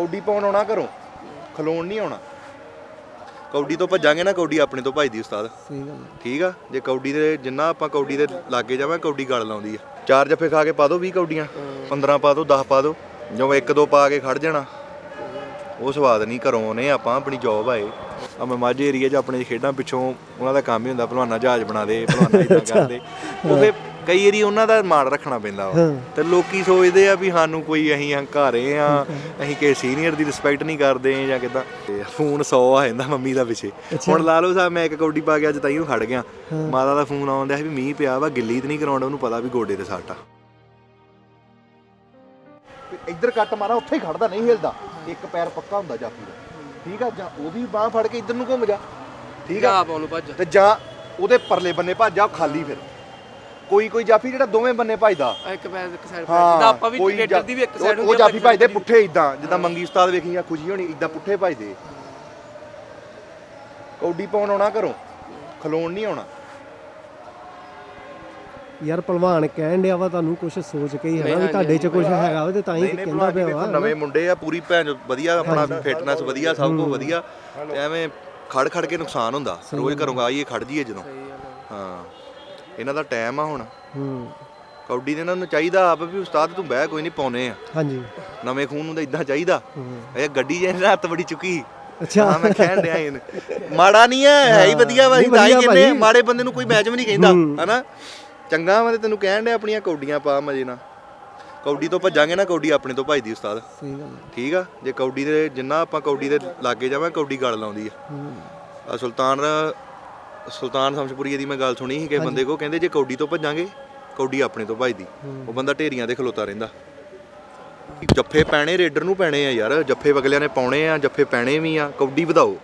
ਕੌਡੀ ਪਾਉਣ ਆਉਣਾ ਘਰੋਂ? ਖਲੋਣ ਨਹੀਂ ਆਉਣਾ। ਕੌਡੀ ਤੋਂ ਭੱਜਾਂਗੇ ਨਾ ਕੌਡੀ ਆਪਣੇ ਤੋਂ ਭੱਜਦੀ ਉਸਤਾਦ। ਸਹੀ ਗੱਲ ਠੀਕ ਆ? ਜੇ ਕੌਡੀ ਦੇ ਜਿੰਨਾ ਆਪਾਂ ਕੌਡੀ ਦੇ ਲਾਗੇ ਜਾਵਾਂ ਕੌਡੀ ਗਲ ਲਾਉਂਦੀ ਆ। ਚਾਰ ਜੱਫੇ ਖਾ ਕੇ ਪਾ ਦੋ 20 ਕੌਡੀਆਂ। 15 ਪਾ ਦੋ 10 ਪਾ ਦੋ। ਜੋ ਇੱਕ ਦੋ ਪਾ ਕੇ ਖੜ ਜਾਣਾ ਉਹ ਸਵਾਦ ਨਹੀਂ ਘਰੋਂ ਨੇ ਆਪਾਂ ਆਪਣੀ ਜੌਬ ਆਏ ਆ ਮੈਂ ਮਾਝੇ ਏਰੀਆ 'ਚ ਆਪਣੇ ਖੇਡਾਂ ਪਿੱਛੋਂ ਉਹਨਾਂ ਦਾ ਕੰਮ ਹੀ ਹੁੰਦਾ ਭਲਵਾਨਾ ਜਹਾਜ਼ ਬਣਾ ਦੇ ਭਲਵਾਨਾ ਇਦਾਂ ਕਰਦੇ। ਉਹ ਫੇ ਕਈ ਏਰੀ ਉਹਨਾਂ ਦਾ ਮਾਣ ਰੱਖਣਾ ਪੈਂਦਾ ਵਾ। ਤੇ ਲੋਕੀ ਸੋਚਦੇ ਆ ਵੀ ਸਾਨੂੰ ਕੋਈ ਅਸੀਂ ਹੰਕਾਰੇ ਆ ਅਸੀਂ ਕਿਸੇ ਸੀਨੀਅਰ ਦੀ ਰਿਸਪੈਕਟ ਨਹੀਂ ਕਰਦੇ ਜਾਂ ਕਿਦਾਂ। ਫੋਨ 100 ਆ ਜਾਂਦਾ ਮੰਮੀ ਦਾ ਪਿੱਛੇ। ਹੁਣ ਲਾ ਲਓ ਸਾਹਿਬ ਮੈਂ ਇੱਕ ਕੌਡੀ ਪਾ ਕੇ ਅੱਜ ਤਾਈਓ ਖੜ ਗਿਆ। ਮਾਤਾ ਦਾ ਫੋਨ ਆਉਂਦਾ ਸੀ ਵੀ ਮੀਂਹ ਪਿਆ ਵਾ ਗਿੱਲੀ ਤੇ ਨਹੀਂ ਕਰਾਉਂਦਾ ਉਹਨੂੰ ਪਤਾ ਵੀ ਗੋਡੇ ਤੇ ਸੱਟ ਆ। ਇੱਧਰ ਕੱਟ ਮਾਰਾ ਉੱਥੇ ਹੀ ਖੜਦਾ ਨਹੀਂ ਹਿਲਦਾ। ਇੱਕ ਪੈਰ ਪੱਕਾ ਹੁੰਦਾ ਜਾਫੀ ਦਾ। ਠੀਕ ਆ? ਜਾਂ ਉਹਦੀ ਬਾਹ ਫੜ ਕੇ ਇੱਧਰ ਨੂੰ ਘੁੰਮ ਜਾ। ਠੀਕ ਆ? ਆਪ ਉਹਨੂੰ ਭੱਜ। ਤੇ ਜਾਂ ਉਹਦੇ ਪਰਲੇ ਬੰਨੇ ਭੱਜ ਜਾ ਖਾਲੀ ਫਿਰ। ਕੋਈ ਕੋਈ ਜਾਫੀ ਜਿਹੜਾ ਦੋਵੇਂ ਬੰਨੇ ਭੱਜਦਾ। ਇੱਕ ਪੈਰ ਇੱਕ ਸਾਈਡ ਹਾਂ ਜਿੱਦਾਂ ਆਪਾਂ ਵੀ ਕੋਈ ਜਾ- ਦੀ ਵੀ ਇੱਕ ਸਾਈਡ ਉਹ ਜਾਫੀ ਭਜਦੇ ਪੁੱਠੇ ਇਦਾਂ ਜਿੱਦਾਂ ਮੰਗੀ ਉਸਤਾਦ ਵੇਖੀ ਜਾਂ ਖੁਸ਼ੀ ਹੋਣੀ ਇਦਾਂ ਪੁੱਠੇ ਭਜਦੇ। ਕੌਡੀ ਪਾਉਣ ਆਉਣਾ ਘਰੋਂ ਖਲੋਣ ਨਹੀਂ ਆਉਣਾ। ਯਾਰ ਪਹਿਲਵਾਨ ਕਹਿਣ ਡਿਆ ਵਾ ਤੁਹਾਨੂੰ ਕੁਝ ਸੋਚ ਕੇ ਹੀ ਹੈ ਨਾ ਵੀ ਤੁਹਾਡੇ 'ਚ ਕੁਝ ਹੈਗਾ ਵਾ ਤੇ ਤਾਂ ਹੀ ਨਹੀਂ ਨਹੀਂ ਕਹਿੰਦਾ ਭਲਵਾਨ ਜੀ ਪਿਆ ਵਾ ਨਵੇਂ ਮੁੰਡੇ ਆ ਪੂਰੀ ਭੈਣ ਚੋਦ ਵਧੀਆ ਆਪਣਾ ਫਿਟਨੈਸ ਵਧੀਆ ਸਭ ਕੁਝ ਵਧੀਆ। ਤੇ ਐਵੇਂ ਖੜ ਖੜ ਕੇ ਨੁਕਸਾਨ ਹੁੰਦਾ ਰੋਜ਼ ਘਰੋਂ ਆਈਏ ਖੜ ਜੀਏ ਜਦੋਂ। ਹਾਂ। ਇਹਨਾਂ ਦਾ ਟਾਈਮ ਆ ਹੁਣ। ਹੂੰ। ਕੌਡੀ ਦੇ ਇਹਨਾਂ ਨੂੰ ਚਾਹੀਦਾ ਆਪ ਵੀ ਉਸਤਾਦ ਤੂੰ ਬਹਿ ਕੋਈ ਨਹੀਂ ਪਾਉਨੇ ਆ। ਹਾਂਜੀ। ਨਵੇਂ ਖੂਨ ਨੂੰ ਤਾਂ ਇਦਾਂ ਚਾਹੀਦਾ। ਇਹ ਗੱਡੀ ਜੇ ਰਾਤ ਬੜੀ ਚੁੱਕੀ। ਅੱਛਾ। ਹਾਂ ਮੈਂ ਕਹਿਣ ਡਿਆ ਇਹਨੂੰ। ਮਾੜਾ ਨਹੀਂ ਹੈ ਹੈ ਹੀ। ਵਧੀਆ ਵਾ ਤਾਂ ਹੀ ਕਹਿੰਦੇ। ਮਾੜੇ ਬੰਦੇ ਨੂੰ ਕੋਈ ਮੈਚ ਵੀ ਨਹੀਂ ਕਹਿੰਦਾ। ਹਨਾ? ਚੰਗਾ ਵਾ ਤੇ ਤੈਨੂੰ ਕਹਿਣ ਡਿਆ ਆਪਣੀਆਂ ਕੌਡੀਆਂ ਪਾ ਮਜੇ ਨਾਲ। ਕੌਡੀ ਤੋਂ ਭੱਜਾਂਗੇ ਨਾ ਕੌਡੀ ਆਪਣੇ ਤੋਂ ਭੱਜਦੀ ਉਸਤਾਦ। ਸਹੀ ਗੱਲ ਹੈ ਠੀਕ ਆ? ਜੇ ਕੌਡੀ ਦੇ ਜਿੰਨਾ ਆਪਾਂ ਕੌਡੀ ਦੇ ਲਾਗੇ ਜਾਵਾਂ ਕੌਡੀ ਗਲ ਲਾਉਂਦੀ। ਆ। ਸੁਲਤਾਨ ਸੁਲਤਾਨ ਸ਼ਮਸ਼ਪੁਰੀਏ ਦੀ ਮੈਂ ਗੱਲ ਸੁਣੀ ਸੀ ਕਿ ਬੰਦੇ ਕੋ ਕਹਿੰਦੇ ਜੇ ਕੌਡੀ ਤੋਂ ਭੱਜਾਂਗੇ ਕੌਡੀ ਆਪਣੇ ਤੋਂ ਭੱਜਦੀ। ਉਹ ਬੰਦਾ ਢੇਰੀਆਂ ਤੇ ਖਲੋਤਾ ਰਹਿੰਦਾ। ਜੱਫੇ ਪੈਣੇ ਰੇਡਰ ਨੂੰ ਪੈਣੇ ਆ ਯਾਰ। ਜੱਫੇ ਅਗਲਿਆਂ ਨੇ ਪਾਉਣੇ ਆ ਜੱਫੇ ਪੈਣੇ ਵੀ ਆ। ਕੌਡੀ ਵਧਾਓ।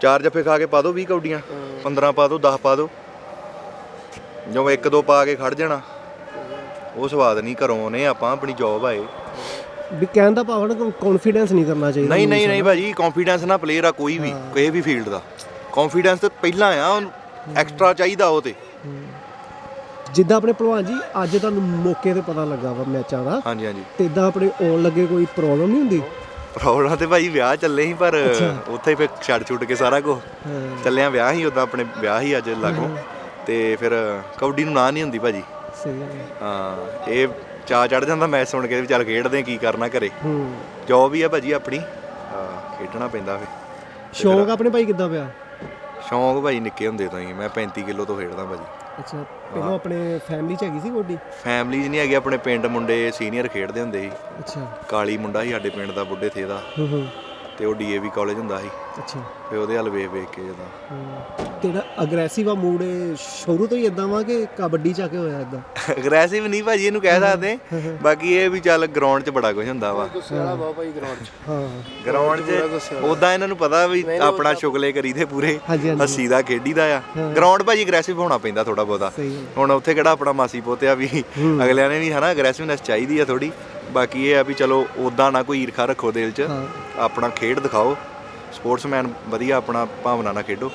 ਚਾਰ ਜੱਫੇ ਖਾ ਕੇ ਪਾ ਦੋ 20 ਕੌਡੀਆਂ। 15 ਪਾ ਦੋ 10 ਪਾ ਦੋ। ਜੋ ਇੱਕ ਦੋ ਪਾ ਕੇ ਖੜ ਜਾਣਾ। ਉਹ ਸਵਾਦ ਨਹੀਂ ਘਰੋਂ ਨੇ ਆਪਾਂ ਆਪਣੀ ਜੌਬ ਆਏ ਵੀ ਕਹਿਣ ਦਾ ਭਾਵ ਨਾ ਕੌਨਫੀਡੈਂਸ ਨਹੀਂ ਕਰਨਾ ਚਾਹੀਦਾ ਨਹੀਂ ਨਹੀਂ ਨਹੀਂ ਭਾਜੀ ਕੌਨਫੀਡੈਂਸ ਨਾਲ ਪਲੇਅਰ ਆ ਕੋਈ ਵੀ ਕਿਸੇ ਵੀ ਫੀਲਡ ਦਾ। ਕੌਨਫੀਡੈਂਸ ਤੇ ਪਹਿਲਾਂ ਆ ਉਹਨੂੰ ਐਕਸਟਰਾ ਚਾਹੀਦਾ ਉਹ ਤੇ। ਜਿੱਦਾਂ ਆਪਣੇ ਪਹਿਲਵਾਨ ਜੀ ਅੱਜ ਤੁਹਾਨੂੰ ਮੌਕੇ ਤੇ ਪਤਾ ਲੱਗਾ ਵਾ ਮੈਚਾਂ ਦਾ। ਹਾਂਜੀ ਹਾਂਜੀ। ਤੇ ਇਦਾਂ ਆਪਣੇ ਆਉਣ ਲੱਗੇ ਕੋਈ ਪ੍ਰੋਬਲਮ ਨਹੀਂ ਹੁੰਦੀ? ਪ੍ਰੋਬਲਮ ਤੇ ਭਾਈ ਵਿਆਹ ਚੱਲੇ ਸੀ ਪਰ ਉੱਥੇ ਹੀ ਫਿਰ ਛੱਡ ਛੁੱਟ ਕੇ ਸਾਰਾ ਕੁਝ ਚੱਲਿਆ ਵਿਆਹ ਹੀ ਉਦਾਂ ਆਪਣੇ ਵਿਆਹ ਹੀ ਅੱਜ ਲਾਗੋ। ਤੇ ਫਿਰ ਕਬੱਡੀ ਨੂੰ ਨਾ ਨਹੀਂ ਹੁੰਦੀ ਭਾਜੀ। ਸਹੀ ਹੈ ਹਾਂ ਇਹ ਚਾ ਚੜ ਜਾਂਦਾ ਮੈਚ ਸੁਣ ਕੇ ਵੀ ਚੱਲ ਖੇਡਦੇ ਕੀ ਕਰਨਾ ਘਰੇ। ਹੂੰ। ਜੋਬ ਹੀ ਆ ਭਾਜੀ ਆਪਣੀ। ਹਾਂ ਖੇਡਣਾ ਪੈਂਦਾ ਫੇ ਸ਼ੌਂਕ ਆਪਣੇ ਭਾਈ ਕਿੱਦਾਂ ਪਿਆ? ਸ਼ੌਂਕ ਭਾਈ ਨਿੱਕੇ ਹੁੰਦੇ ਤੋਂ ਹੀ ਮੈਂ 35 ਕਿਲੋ ਤੋਂ ਖੇਡਦਾ ਭਾਜੀ। ਅੱਛਾ ਪਹਿਲਾਂ ਆਪਣੇ ਫੈਮਿਲੀ ਚ ਹੈਗੀ ਸੀ ਗੋਡੀ ਫੈਮਿਲੀ 'ਚ ਨਹੀਂ ਹੈਗੇ ਆਪਣੇ ਪਿੰਡ ਮੁੰਡੇ ਸੀਨੀਅਰ ਖੇਡਦੇ ਹੁੰਦੇ ਸੀ। ਅੱਛਾ। ਕਾਲੀ ਮੁੰਡਾ ਸੀ ਸਾਡੇ ਪਿੰਡ ਦਾ ਬੁੱਢੇ ਥੇ ਦਾ। ਹੂੰ ਹੂੰ। ਤੇ ਉਹ ਡੀਏਵੀ ਕਾਲਜ ਹੁੰਦਾ ਸੀ। ਅੱਛਾ। ਫੇ ਉਹਦੇ ਹਲ ਵੇਖ ਵੇਖ ਕੇ ਜਦਾਂ। ਤੇਰਾ ਅਗਰੈਸਿਵ ਆ ਮੂਡ ਸ਼ੁਰੂ ਤੋਂ ਹੀ ਇਦਾਂ ਵਾ ਕਿ ਕਬੱਡੀ ਚ ਆ ਕੇ ਹੋਇਆ ਇਦਾਂ ਅਗਰੈਸਿਵ ਨਹੀਂ ਭਾਜੀ ਇਹਨੂੰ ਕਹਿ ਸਕਦੇ। ਬਾਕੀ ਇਹ ਵੀ ਚੱਲ ਗਰਾਊਂਡ 'ਚ ਬੜਾ ਕੁਝ ਹੁੰਦਾ ਵਾ। ਸਿਆਲਾ ਬਹੁਤ ਭਾਈ ਗਰਾਊਂਡ 'ਚ। ਹਾਂ। ਗਰਾਊਂਡ 'ਚ ਉਦਾਂ ਇਹਨਾਂ ਨੂੰ ਪਤਾ ਵੀ ਆਪਣਾ ਸ਼ੁਗਲੇ ਕਰੀਦੇ ਪੂਰੇ। ਹੱਸੀ ਦਾ ਖੇਡੀਦਾ ਆ। ਗਰਾਊਂਡ ਭਾਜੀ ਅਗਰੈਸਿਵ ਹੋਣਾ ਪੈਂਦਾ ਥੋੜਾ ਬਹੁਤਾ। ਹੁਣ ਉੱਥੇ ਕਿਹੜਾ ਆਪਣਾ ਮਾਸੀ ਪੋਤਿਆ ਵੀ ਅਗਲਿਆਂ ਨੇ ਵੀ ਹਨਾ ਅਗਰੈਸਿਵਨੈਸ ਚਾਹੀਦੀ ਆ ਥੋੜੀ ਬਾਕੀ ਇਹ ਆ ਵੀ ਚਲੋ ਉਦਾਂ ਨਾ ਕੋਈ ਈਰਖਾ ਰੱਖੋ ਦਿਲ 'ਚ। ਆਪਣਾ ਖੇਡ ਦਿਖਾਓ। ਸਪੋਰਟਸਮੈਨ ਵਧੀਆ ਆਪਣਾ ਭਾਵਨਾ ਨਾਲ ਖੇਡੋ।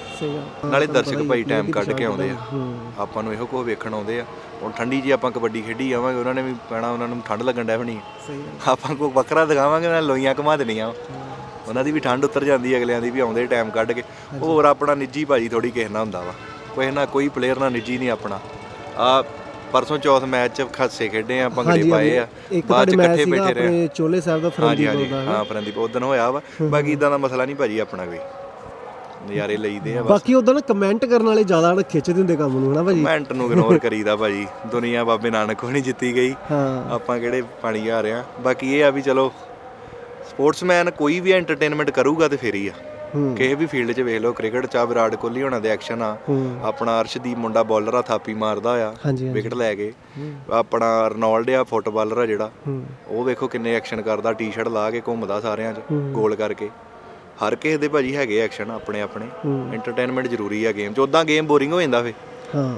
ਨਾਲੇ ਦਰਸ਼ਕ ਭਾਈ ਟਾਈਮ ਕੱਢ ਕੇ ਆਉਂਦੇ ਆ। ਆਪਾਂ ਨੂੰ ਇਹੋ ਕੁਝ ਵੇਖਣ ਆਉਂਦੇ ਆ। ਹੁਣ ਠੰਡੀ ਜੀ ਆਪਾਂ ਕਬੱਡੀ ਖੇਡੀ ਜਾਵਾਂਗੇ ਉਹਨਾਂ ਨੇ ਵੀ ਕਹਿਣਾ ਉਹਨਾਂ ਨੂੰ ਠੰਡ ਲੱਗਣ ਡੈ ਬਣੀ ਸਹੀ ਗੱਲ। ਆਪਾਂ ਕੋ ਵੱਖਰਾ ਦਿਖਾਵਾਂਗੇ ਉਹਨਾਂ ਲੋਈਆਂ ਘੁਮਾ ਦੇਣੀਆਂ। ਉਹਨਾਂ ਦੀ ਵੀ ਠੰਡ ਉਤਰ ਜਾਂਦੀ ਅਗਲਿਆਂ ਦੀ ਵੀ ਆਉਂਦੇ ਟਾਈਮ ਕੱਢ ਕੇ। ਹੋਰ ਆਪਣਾ ਨਿੱਜੀ ਭਾਜੀ ਥੋੜੀ ਕਿਸੇ ਨਾਲ ਹੁੰਦਾ ਵਾ। ਕੋਈ ਨਾ ਕੋਈ ਪਲੇਅਰ ਨਾਲ ਨਿੱਜੀ ਨਹੀਂ ਆਪਣਾ। ਆ ਪਰਸੋਂ ਚੌਥ ਮੈਚ ਚ ਖਾਸੇ ਖੇਡੇ ਆ ਭੰਗੜੇ ਪਾਏ ਆ ਬਾਅਦ ਚ ਇਕੱਠੇ ਬੈਠੇ ਰਹੇ ਆਪਣੇ ਚੋਲੇ ਸਾਹਿਬ ਦਾ ਹਾਂਜੀ ਫਰੰਦੀ ਹਾਂਜੀ ਹਾਂ ਫਰੰਦੀਪ ਉਦੋਂ ਹੋਇਆ ਵਾ। ਬਾਕੀ ਇਦਾਂ ਦਾ ਮਸਲਾ ਨਹੀਂ ਭਾਜੀ ਆਪਣਾ ਕੋਈ। ਨਜ਼ਾਰੇ ਲਈਦੇ ਆ ਬਾਕੀ ਉਦੋਂ ਨਾ ਕਮੈਂਟ ਕਰਨ ਵਾਲੇ ਜ਼ਿਆਦਾ ਨਾ ਖਿੱਚ ਦਿੰਦੇ ਕੰਮ ਨੂੰ ਹਨਾ ਭਾਜੀ? ਕਮੈਂਟ ਨੂੰ ਇਗਨੋਰ ਕਰੀਦਾ ਭਾਜੀ। ਦੁਨੀਆ ਬਾਬੇ ਨਾਨਕ ਨਹੀਂ ਜਿੱਤੀ ਗਈ। ਹਾਂ। ਆਪਾਂ ਕਿਹੜੇ ਪਾਣੀ ਆ ਰਹੇ ਆ। ਬਾਕੀ ਇਹ ਆ ਵੀ ਚਲੋ ਸਪੋਰਟਸਮੈਨ ਕੋਈ ਵੀ ਐਂਟਰਟੇਨਮੈਂਟ ਕਰੂਗਾ ਤੇ ਫੇਰ ਹੀ ਆ। ਕਿਸੇ ਵੀ ਫੀਲਡ 'ਚ ਵੇਖ ਲਓ ਕ੍ਰਿਕਟ 'ਚ ਆ ਵਿਰਾਟ ਕੋਹਲੀ ਹੋਣਾ ਦੇ ਐਕਸ਼ਨ ਆ। ਆਪਣਾ ਅਰਸ਼ਦੀਪ ਮੁੰਡਾ ਬੋਲਰ ਆ ਥਾਪੀ ਮਾਰਦਾ ਆ ਵਿਕਟ ਲੈ ਕੇ। ਆਪਣਾ ਰੋਨਾਲਡ ਆ ਫੁੱਟਬਾਲਰ ਆ ਜਿਹੜਾ। ਉਹ ਵੇਖੋ ਕਿੰਨੇ ਐਕਸ਼ਨ ਕਰਦਾ ਟੀ-ਸ਼ਰਟ ਲਾ ਕੇ ਘੁੰਮਦਾ ਸਾਰਿਆਂ 'ਚ ਗੋਲ ਕਰਕੇ। ਹਰ ਕਿਸੇ ਦੇ ਭਾਜੀ ਹੈਗੇ ਐਕਸ਼ਨ ਆਪਣੇ ਆਪਣੇ। ਐਂਟਰਟੇਨਮੈਂਟ ਜ਼ਰੂਰੀ ਆ ਗੇਮ 'ਚ। ਉਦਾਂ ਗੇਮ ਬੋਰਿੰਗ ਹੋ ਜਾਂਦਾ ਫੇ ਹਾਂ।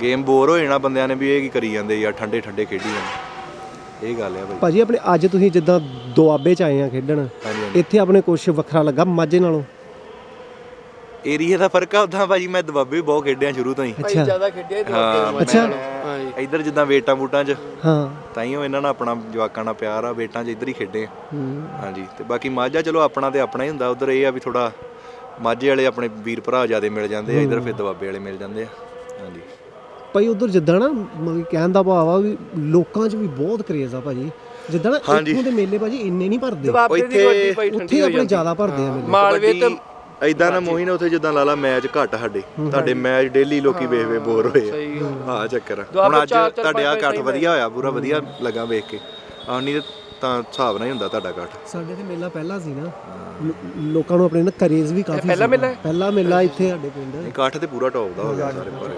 ਗੇਮ ਬੋਰ ਹੋ ਜਾਣਾ ਬੰਦਿਆਂ ਨੇ ਵੀ ਇਹ ਕੀ ਕਰੀ ਜਾਂਦੇ ਯਾਰ ਠੰਡੇ ਠੰਡੇ ਖੇਡੀ ਜਾਂਦੇ। ਇਹ ਗੱਲ ਆ ਭਾਈ ਭਾਜੀ ਆਪਣੇ ਅੱਜ ਤੁਸੀਂ ਜਿੱਦਾਂ ਦੁਆਬੇ ਚ ਆਏ ਆ ਖੇਡਣ। ਇੱਥੇ ਆਪਣੇ ਕੁਝ ਵੱਖਰਾ ਲੱਗਾ ਮਾਝੇ ਨਾਲੋਂ? ਏਰੀਆ ਦਾ ਫ਼ਰਕ ਆ ਉਦਾਂ ਭਾਜੀ ਮੈਂ ਦਬਾਬੇ ਵੀ ਬਹੁਤ ਖੇਡਿਆ ਸ਼ੁਰੂ ਤੋਂ ਹੀ। ਭਾਈ ਜ਼ਿਆਦਾ ਖੇਡਿਆ ਹੀ ਹਾਂ। ਅੱਛਾ। ਹਾਂ ਜੀ ਇੱਧਰ ਜਿੱਦਾਂ ਵੇਟਾਂ ਬੂਟਾਂ 'ਚ ਹਾਂ। ਤਾਈਓ ਇਹਨਾਂ ਨਾਲ ਆਪਣਾ ਜਵਾਕਾਂ ਨਾਲ ਪਿਆਰ ਆ ਵੇਟਾਂ 'ਚ ਇੱਧਰ ਹੀ ਖੇਡੇ ਆ। ਹੂੰ। ਹਾਂਜੀ ਤੇ ਬਾਕੀ ਮਾਝਾ ਚਲੋ ਆਪਣਾ ਤੇ ਆਪਣਾ ਹੀ ਹੁੰਦਾ ਉਧਰ ਇਹ ਆ ਵੀ ਥੋੜਾ ਮਾਝੇ ਵਾਲੇ ਆਪਣੇ ਵੀਰ ਭਰਾ ਜਿਆਦੇ ਮਿਲ ਜਾਂਦੇ ਆ ਇੱਧਰ ਫਿਰ ਦਬਾਬੇ ਵਾਲੇ ਮਿਲ ਜਾਂਦੇ ਆ। ਹਾਂਜੀ। ਭਾਈ ਉਧਰ ਜਿੱਦਾਂ ਨਾ ਮਤਲਬ ਕਹਿਣ ਦਾ ਭਾਵ ਆ ਵੀ ਲੋਕਾਂ 'ਚ ਵੀ ਬਹੁਤ ਕਰੇਜ਼ ਆ ਭਾਜੀ। ਜਿੱਦਾਂ ਨਾ ਹਾਂਜੀ। ਇੱਥੋਂ ਦੇ ਮੇਲੇ ਭਾਜੀ ਇੰਨੇ ਨਹੀਂ ਭਰਦੇ। ਦਵਾਬੇ ਦੀ ਇੱਥੇ- ਕਬੱਡੀ ਭਾਈ ਉੱਥੇ ਠੰਡੀ ਹੋ ਆਪਣੇ ਜਾਂਦੀ। ਜ਼ਿਆਦਾ ਭਰਦੇ ਆ ਮੇਲੇ। ਮਾਲਵੇ ਤੇ ਐਦਾਂ ਨਾ ਮੋਹੀ ਨਾ ਉੱਥੇ ਜਿੱਦਾਂ ਲਾਲਾ ਮੈਚ ਘੱਟ ਸਾਡੇ। ਤੁਹਾਡੇ ਮੈਚ ਡੇਲੀ ਲੋਕੀ ਵੇਖ ਵੇ ਬੋਰ ਹੋਏ ਆ। ਸਹੀ ਗੱਲ। ਹਾਂ ਚੱਕਰ ਆ। ਹੁਣ ਅੱਜ ਚਾਰ- ਚਾਰ ਤੁਹਾਡੇ ਆ ਪੰਜ ਵਧੀਆ ਹੋਇਆ ਪੂਰਾ ਵਧੀਆ ਲੱਗਾ ਵੇਖ ਕੇ। ਆ ਨਹੀਂ ਤਾਂ ਹਿਸਾਬ ਨਾਲ ਹੀ ਹੁੰਦਾ ਤੁਹਾਡਾ ਇਕੱਠ। ਸਾਡੇ ਤੇ ਮੇਲਾ ਪਹਿਲਾਂ ਸੀ ਨਾ। ਲੋ- ਲੋਕਾਂ ਨੂੰ ਆਪਣੇ ਨਾ ਕਰੇਜ਼ ਵੀ ਕਾਫੀ ਪਹਿਲਾ। ਮੇਲਾ? ਹੈ? ਪਹਿਲਾ ਮੇਲਾ ਇੱਥੇ ਸਾਡੇ ਪਿੰਡ। ਇਕੱਠ ਤੇ ਪੂਰਾ ਟੌਪ ਦਾ ਹੋ ਗਿਆ ਸਾਰੇ ਪਰ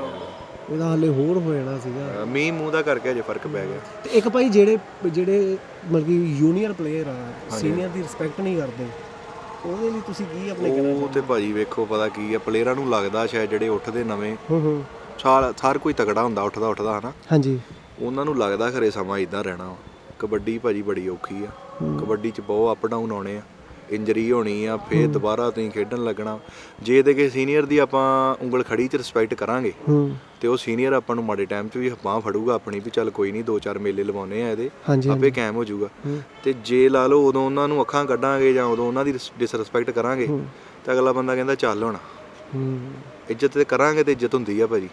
ਇਹਦਾ ਹਲੇ ਹੋਰ ਹੋ ਜਾਣਾ ਸੀਗਾ। ਮੀਂਹ ਮੂੰਹ ਦਾ ਕਰਕੇ ਅਜੇ ਫ਼ਰਕ ਪੈ ਗਿਆ। ਤੇ ਇੱਕ ਭਾਈ ਜਿਹੜੇ ਜਿਹੜੇ ਮਤਲਬ ਕਿ ਜੂਨੀਅਰ ਪਲੇਅਰ ਆ ਸੀਨੀਅਰ ਦੀ ਰਿਸਪੈਕਟ ਨਹੀਂ ਕਰਦੇ ਉਹਦੇ ਲਈ ਤੁਸੀਂ ਕੀ ਆਪਣੇ ਕਹਿਣਾ ਉਹ ਤੇ ਭਾਜੀ ਵੇਖੋ ਪਤਾ ਕੀ ਆ ਪਲੇਅਰਾਂ ਨੂੰ ਲੱਗਦਾ ਸ਼ਾਇਦ ਜਿਹੜੇ ਉੱਠਦੇ ਨਵੇਂ ਹੂੰ ਹੂੰ। ਸਾਲ ਹਰ ਕੋਈ ਤਗੜਾ ਹੁੰਦਾ ਉੱਠਦਾ ਉੱਠਦਾ ਹਨਾ? ਹਾਂਜੀ। ਉਹਨਾਂ ਨੂੰ ਲੱਗਦਾ ਖਰੇ ਸਮਾਂ ਇਦਾਂ ਰਹਿਣਾ। ਕਬੱਡੀ ਭਾਜੀ ਬੜੀ ਔਖੀ ਆ। ਕਬੱਡੀ 'ਚ ਬਹੁਤ ਅਪ ਡਾਊਨ ਆਉਣੇ ਆ। ਇੰਜਰੀ ਹੋਣੀ ਆ ਫੇਰ ਦੁਬਾਰਾ ਤੁਸੀਂ ਖੇਡਣ ਲੱਗਣਾ। ਜੇ ਤੇ ਕਿ ਸੀਨੀਅਰ ਦੀ ਆਪਾਂ ਉਂਗਲ ਖੜੀ 'ਚ ਰਿਸਪੈਕਟ ਕਰਾਂਗੇ ਤੇ ਉਹ ਸੀਨੀਅਰ ਆਪਾਂ ਨੂੰ ਮਾੜੇ ਟਾਈਮ 'ਚ ਵੀ ਬਾਹ ਫੜੂਗਾ ਆਪਣੀ ਵੀ ਚੱਲ ਕੋਈ ਨਹੀਂ ਦੋ ਚਾਰ ਮੇਲੇ ਲਵਾਉਣੇ ਆ ਇਹਦੇ ਆਪੇ ਕਾਇਮ ਹੋ ਜਾਊਗਾ। ਤੇ ਜੇ ਲਾ ਲਓ ਉਦੋਂ ਉਹਨਾਂ ਨੂੰ ਅੱਖਾਂ ਕੱਢਾਂਗੇ ਜਾਂ ਉਦੋਂ ਉਹਨਾਂ ਦੀ ਡਿਸਰੈਸਪੈਕਟ ਕਰਾਂਗੇ ਤਾਂ ਅਗਲਾ ਬੰਦਾ ਕਹਿੰਦਾ ਚੱਲ ਹੁਣ। ਇੱਜ਼ਤ ਤੇ ਕਰਾਂਗੇ ਤੇ ਇੱਜ਼ਤ ਹੁੰਦੀ ਆ ਭਾਜੀ।